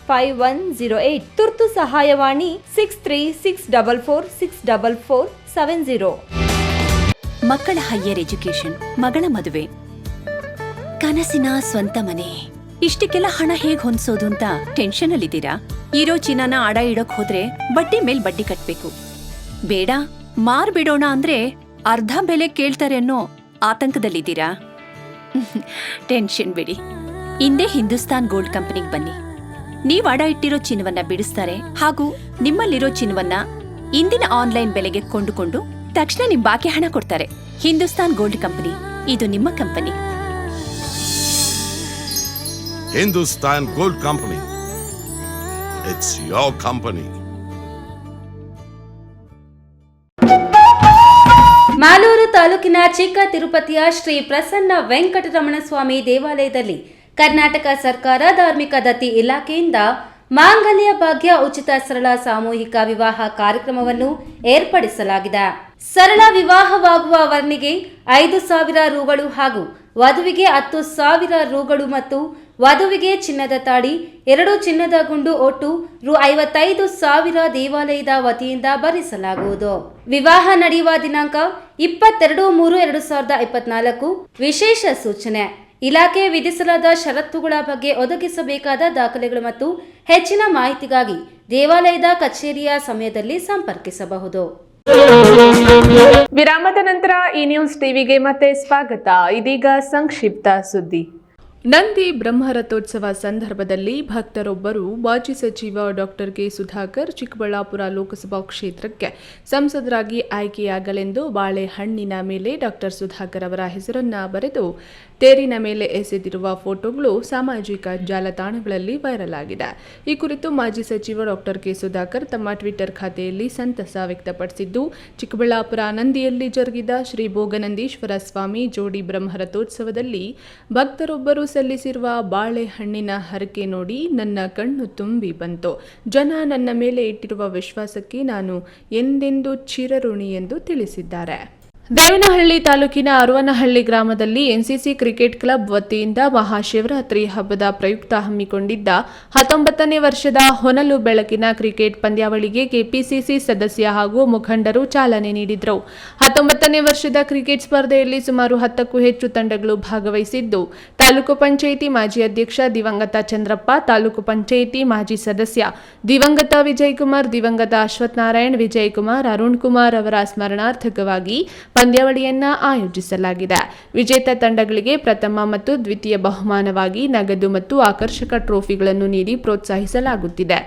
five one zero eight ತುರ್ತು ಸಹಾಯವಾಣಿ six three six double four six double four seven zero ಮಕ್ಕಳ ಹೈಯರ್ ಎಜುಕೇಶನ್ ಮಗಳ ಮದುವೆ. ಕನಸಿನ ಸ್ವಂತ ಮನೆ. ಇಷ್ಟಕ್ಕೆಲ್ಲ ಹಣ ಹೇಗ್ ಹೊಂದಿಸೋದು ಅಂತ ಟೆನ್ಷನ್ ಅಲ್ಲಿದ್ದೀರಾ? ಇರೋ ಚಿನ್ನನ ಅಡ ಇಡೋಕ್ ಹೋದ್ರೆ ಬಡ್ಡಿ ಮೇಲ್ ಬಡ್ಡಿ ಕಟ್ಬೇಕು. ಬೇಡ, ಮಾರ್ಬಿಡೋಣ ಅಂದ್ರೆ ಅರ್ಧ ಬೆಲೆ ಕೇಳ್ತಾರೆ ಅನ್ನೋ ಆತಂಕದಲ್ಲಿದ್ದೀರಾ? ಟೆನ್ಷನ್ ಬಿಡಿ. ಹಿಂದೆ ಹಿಂದೂಸ್ತಾನ್ ಗೋಲ್ಡ್ ಕಂಪನಿಗೆ ಬನ್ನಿ. ನೀವ್ ಅಡ ಇಟ್ಟಿರೋ ಚಿನ್ನವನ್ನ ಬಿಡಿಸ್ತಾರೆ ಹಾಗೂ ನಿಮ್ಮಲ್ಲಿರೋ ಚಿನ್ನವನ್ನ ಇಂದಿನ ಆನ್ಲೈನ್ ಬೆಲೆಗೆ ಕೊಂಡುಕೊಂಡು ತಕ್ಷಣ ನಿಮ್ ಬಾಕಿ ಹಣ ಕೊಡ್ತಾರೆ. Hindustan gold company. ಇದು ನಿಮ್ಮ company. Hindustan gold company. It's your company Malur ತಾಲೂಕಿನ ಚಿಕ್ಕ ತಿರುಪತಿಯ ಶ್ರೀ ಪ್ರಸನ್ನ ವೆಂಕಟರಮಣ ಸ್ವಾಮಿ ದೇವಾಲಯದಲ್ಲಿ ಕರ್ನಾಟಕ ಸರ್ಕಾರ ಧಾರ್ಮಿಕ ದತ್ತಿ ಇಲಾಖೆಯಿಂದ ಮಾಂಗಲ್ಯ ಭಾಗ್ಯ ಉಚಿತ ಸರಳ ಸಾಮೂಹಿಕ ವಿವಾಹ ಕಾರ್ಯಕ್ರಮವನ್ನು ಏರ್ಪಡಿಸಲಾಗಿದೆ. ಸರಳ ವಿವಾಹವಾಗುವ ವರ್ಣಿಗೆ ಐದು ಸಾವಿರ ರೂಗಳು ಹಾಗೂ ವಧುವಿಗೆ ಹತ್ತು ಸಾವಿರ ರೂಗಳು ಮತ್ತು ವಧುವಿಗೆ ಚಿನ್ನದ ತಾಡಿ, ಎರಡು ಚಿನ್ನದ ಗುಂಡು ಒಟ್ಟು ರು ಐವತ್ತೈದು ಸಾವಿರ ದೇವಾಲಯದ ವತಿಯಿಂದ ಭರಿಸಲಾಗುವುದು. ವಿವಾಹ ನಡೆಯುವ ದಿನಾಂಕ ಇಪ್ಪತ್ತೆರಡು ಮೂರು ಎರಡು ಸಾವಿರದ ಇಪ್ಪತ್ನಾಲ್ಕು. ವಿಶೇಷ ಸೂಚನೆ. ಇಲಾಖೆ ವಿಧಿಸಲಾದ ಷರತ್ತುಗಳ ಬಗ್ಗೆ ಒದಗಿಸಬೇಕಾದ ದಾಖಲೆಗಳು ಮತ್ತು ಹೆಚ್ಚಿನ ಮಾಹಿತಿಗಾಗಿ ದೇವಾಲಯದ ಕಚೇರಿಯ ಸಮಯದಲ್ಲಿ ಸಂಪರ್ಕಿಸಬಹುದು. ವಿರಾಮದ ನಂತರ ಈ ನ್ಯೂಸ್ ಟಿವಿಗೆ ಮತ್ತೆ ಸ್ವಾಗತ. ಇದೀಗ ಸಂಕ್ಷಿಪ್ತ ಸುದ್ದಿ. ನಂದಿ ಬ್ರಹ್ಮರಥೋತ್ಸವ ಸಂದರ್ಭದಲ್ಲಿ ಭಕ್ತರೊಬ್ಬರು ಮಾಜಿ ಸಚಿವ ಡಾಕ್ಟರ್ ಕೆ ಸುಧಾಕರ್ ಚಿಕ್ಕಬಳ್ಳಾಪುರ ಲೋಕಸಭಾ ಕ್ಷೇತ್ರಕ್ಕೆ ಸಂಸದರಾಗಿ ಆಯ್ಕೆಯಾಗಲೆಂದು ಬಾಳೆಹಣ್ಣಿನ ಮೇಲೆ ಡಾಕ್ಟರ್ ಸುಧಾಕರ್ ಅವರ ಹೆಸರನ್ನ ಬರೆದು ತೇರಿನ ಮೇಲೆ ಎಸೆದಿರುವ ಫೋಟೋಗಳು ಸಾಮಾಜಿಕ ಜಾಲತಾಣಗಳಲ್ಲಿ ವೈರಲ್ ಆಗಿದೆ. ಈ ಕುರಿತು ಮಾಜಿ ಸಚಿವ ಡಾಕ್ಟರ್ ಕೆ ಸುಧಾಕರ್ ತಮ್ಮ ಟ್ವಿಟರ್ ಖಾತೆಯಲ್ಲಿ ಸಂತಸ ವ್ಯಕ್ತಪಡಿಸಿದ್ದು, ಚಿಕ್ಕಬಳ್ಳಾಪುರ ನಂದಿಯಲ್ಲಿ ಜರುಗಿದ ಶ್ರೀ ಭೋಗನಂದೀಶ್ವರ ಸ್ವಾಮಿ ಜೋಡಿ ಬ್ರಹ್ಮರಥೋತ್ಸವದಲ್ಲಿ ಭಕ್ತರೊಬ್ಬರು ಸಲ್ಲಿಸಿರುವ ಬಾಳೆಹಣ್ಣಿನ ಹರಕೆ ನೋಡಿ ನನ್ನ ಕಣ್ಣು ತುಂಬಿ ಬಂತು. ಜನ ನನ್ನ ಮೇಲೆ ಇಟ್ಟಿರುವ ವಿಶ್ವಾಸಕ್ಕೆ ನಾನು ಎಂದೆಂದೂ ಚಿರಋಣಿ ಎಂದು ತಿಳಿಸಿದ್ದಾರೆ. ದೇವನಹಳ್ಳಿ ತಾಲೂಕಿನ ಅರುವನಹಳ್ಳಿ ಗ್ರಾಮದಲ್ಲಿ ಎನ್ಸಿಸಿ ಕ್ರಿಕೆಟ್ ಕ್ಲಬ್ ವತಿಯಿಂದ ಮಹಾಶಿವರಾತ್ರಿ ಹಬ್ಬದ ಪ್ರಯುಕ್ತ ಹಮ್ಮಿಕೊಂಡಿದ್ದ ಹತ್ತೊಂಬತ್ತನೇ ವರ್ಷದ ಹೊನಲು ಬೆಳಕಿನ ಕ್ರಿಕೆಟ್ ಪಂದ್ಯಾವಳಿಗೆ ಕೆಪಿಸಿಸಿ ಸದಸ್ಯ ಹಾಗೂ ಮುಖಂಡರು ಚಾಲನೆ ನೀಡಿದರು. ಹತ್ತೊಂಬತ್ತನೇ ವರ್ಷದ ಕ್ರಿಕೆಟ್ ಸ್ಪರ್ಧೆಯಲ್ಲಿ ಸುಮಾರು ಹತ್ತಕ್ಕೂ ಹೆಚ್ಚು ತಂಡಗಳು ಭಾಗವಹಿಸಿದ್ದು. ತಾಲೂಕು ಪಂಚಾಯಿತಿ ಮಾಜಿ ಅಧ್ಯಕ್ಷ ದಿವಂಗತ ಚಂದ್ರಪ್ಪ, ತಾಲೂಕು ಪಂಚಾಯಿತಿ ಮಾಜಿ ಸದಸ್ಯ ದಿವಂಗತ ವಿಜಯಕುಮಾರ್ ದಿವಂಗತ ಅಶ್ವಥ್ ನಾರಾಯಣ್ ವಿಜಯಕುಮಾರ್ ಅರುಣ್ ಕುಮಾರ್ ಅವರ ಸ್ಮರಣಾರ್ಥಕವಾಗಿ ಪಂದ್ಯಾವಳಿಯನ್ನ ಆಯೋಜಿಸಲಾಗಿದೆ. ವಿಜೇತ ತಂಡಗಳಿಗೆ ಪ್ರಥಮ ಮತ್ತು ದ್ವಿತೀಯ ಬಹುಮಾನವಾಗಿ ನಗದು ಮತ್ತು ಆಕರ್ಷಕ ಟ್ರೋಫಿಗಳನ್ನು ನೀಡಿ ಪ್ರೋತ್ಸಾಹಿಸಲಾಗುತ್ತಿದೆ.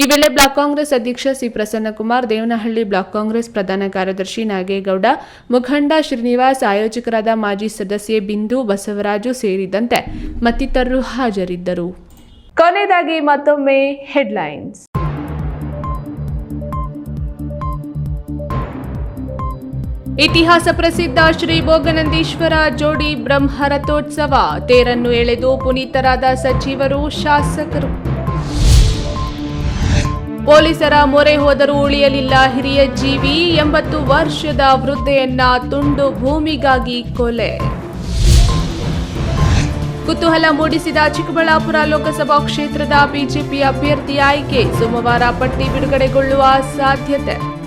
ಈ ವೇಳೆ ಬ್ಲಾಕ್ ಕಾಂಗ್ರೆಸ್ ಅಧ್ಯಕ್ಷ ಸಿ ಪ್ರಸನ್ನಕುಮಾರ್, ದೇವನಹಳ್ಳಿ ಬ್ಲಾಕ್ ಕಾಂಗ್ರೆಸ್ ಪ್ರಧಾನ ಕಾರ್ಯದರ್ಶಿ ನಾಗೇಗೌಡ, ಮುಖಂಡ ಶ್ರೀನಿವಾಸ್, ಆಯೋಜಕರಾದ ಮಾಜಿ ಸದಸ್ಯೆ ಬಿಂದು ಬಸವರಾಜು ಸೇರಿದಂತೆ ಮತ್ತಿತರರು ಹಾಜರಿದ್ದರು. ಕೊನೆಯದಾಗಿ ಮತ್ತೊಮ್ಮೆ ಹೆಡ್ಲೈನ್ಸ್. ಇತಿಹಾಸ ಪ್ರಸಿದ್ಧ ಶ್ರೀ ಭೋಗನಂದೀಶ್ವರ ಜೋಡಿ ಬ್ರಹ್ಮರಥೋತ್ಸವ. ತೇರನ್ನು ಎಳೆದು ಪುನೀತರಾದ ಸಚಿವರು ಶಾಸಕರು. ಪೊಲೀಸರ ಮೊರೆ ಹೋದರೂ ಉಳಿಯಲಿಲ್ಲ ಹಿರಿಯ ಜೀವಿ. ಎಂಬತ್ತು ವರ್ಷದ ವೃದ್ಧೆಯನ್ನ ತುಂಡು ಭೂಮಿಗಾಗಿ ಕೊಲೆ. ಕುತೂಹಲ ಮೂಡಿಸಿದ ಚಿಕ್ಕಬಳ್ಳಾಪುರ ಲೋಕಸಭಾ ಕ್ಷೇತ್ರದ ಬಿಜೆಪಿ ಅಭ್ಯರ್ಥಿ ಆಯ್ಕೆ. ಸೋಮವಾರ ಪಟ್ಟಿ ಬಿಡುಗಡೆಗೊಳ್ಳುವ ಸಾಧ್ಯತೆ.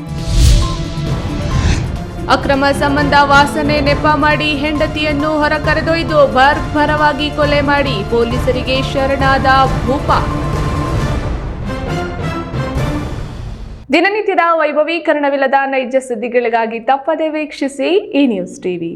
ಅಕ್ರಮ ಸಂಬಂಧ ವಾಸನೆ ನೆಪ ಮಾಡಿ ಹೆಂಡತಿಯನ್ನು ಹೊರ ಕರೆದೊಯ್ದು ಬರ್ಬರವಾಗಿ ಕೊಲೆ ಮಾಡಿ ಪೊಲೀಸರಿಗೆ ಶರಣಾದ ಭೂಪ. ದಿನನಿತ್ಯದ ವೈಭವೀಕರಣವಿಲ್ಲದ ನೈಜ ಸುದ್ದಿಗಳಿಗಾಗಿ ತಪ್ಪದೆ ವೀಕ್ಷಿಸಿ ಈ ನ್ಯೂಸ್ ಟಿವಿ.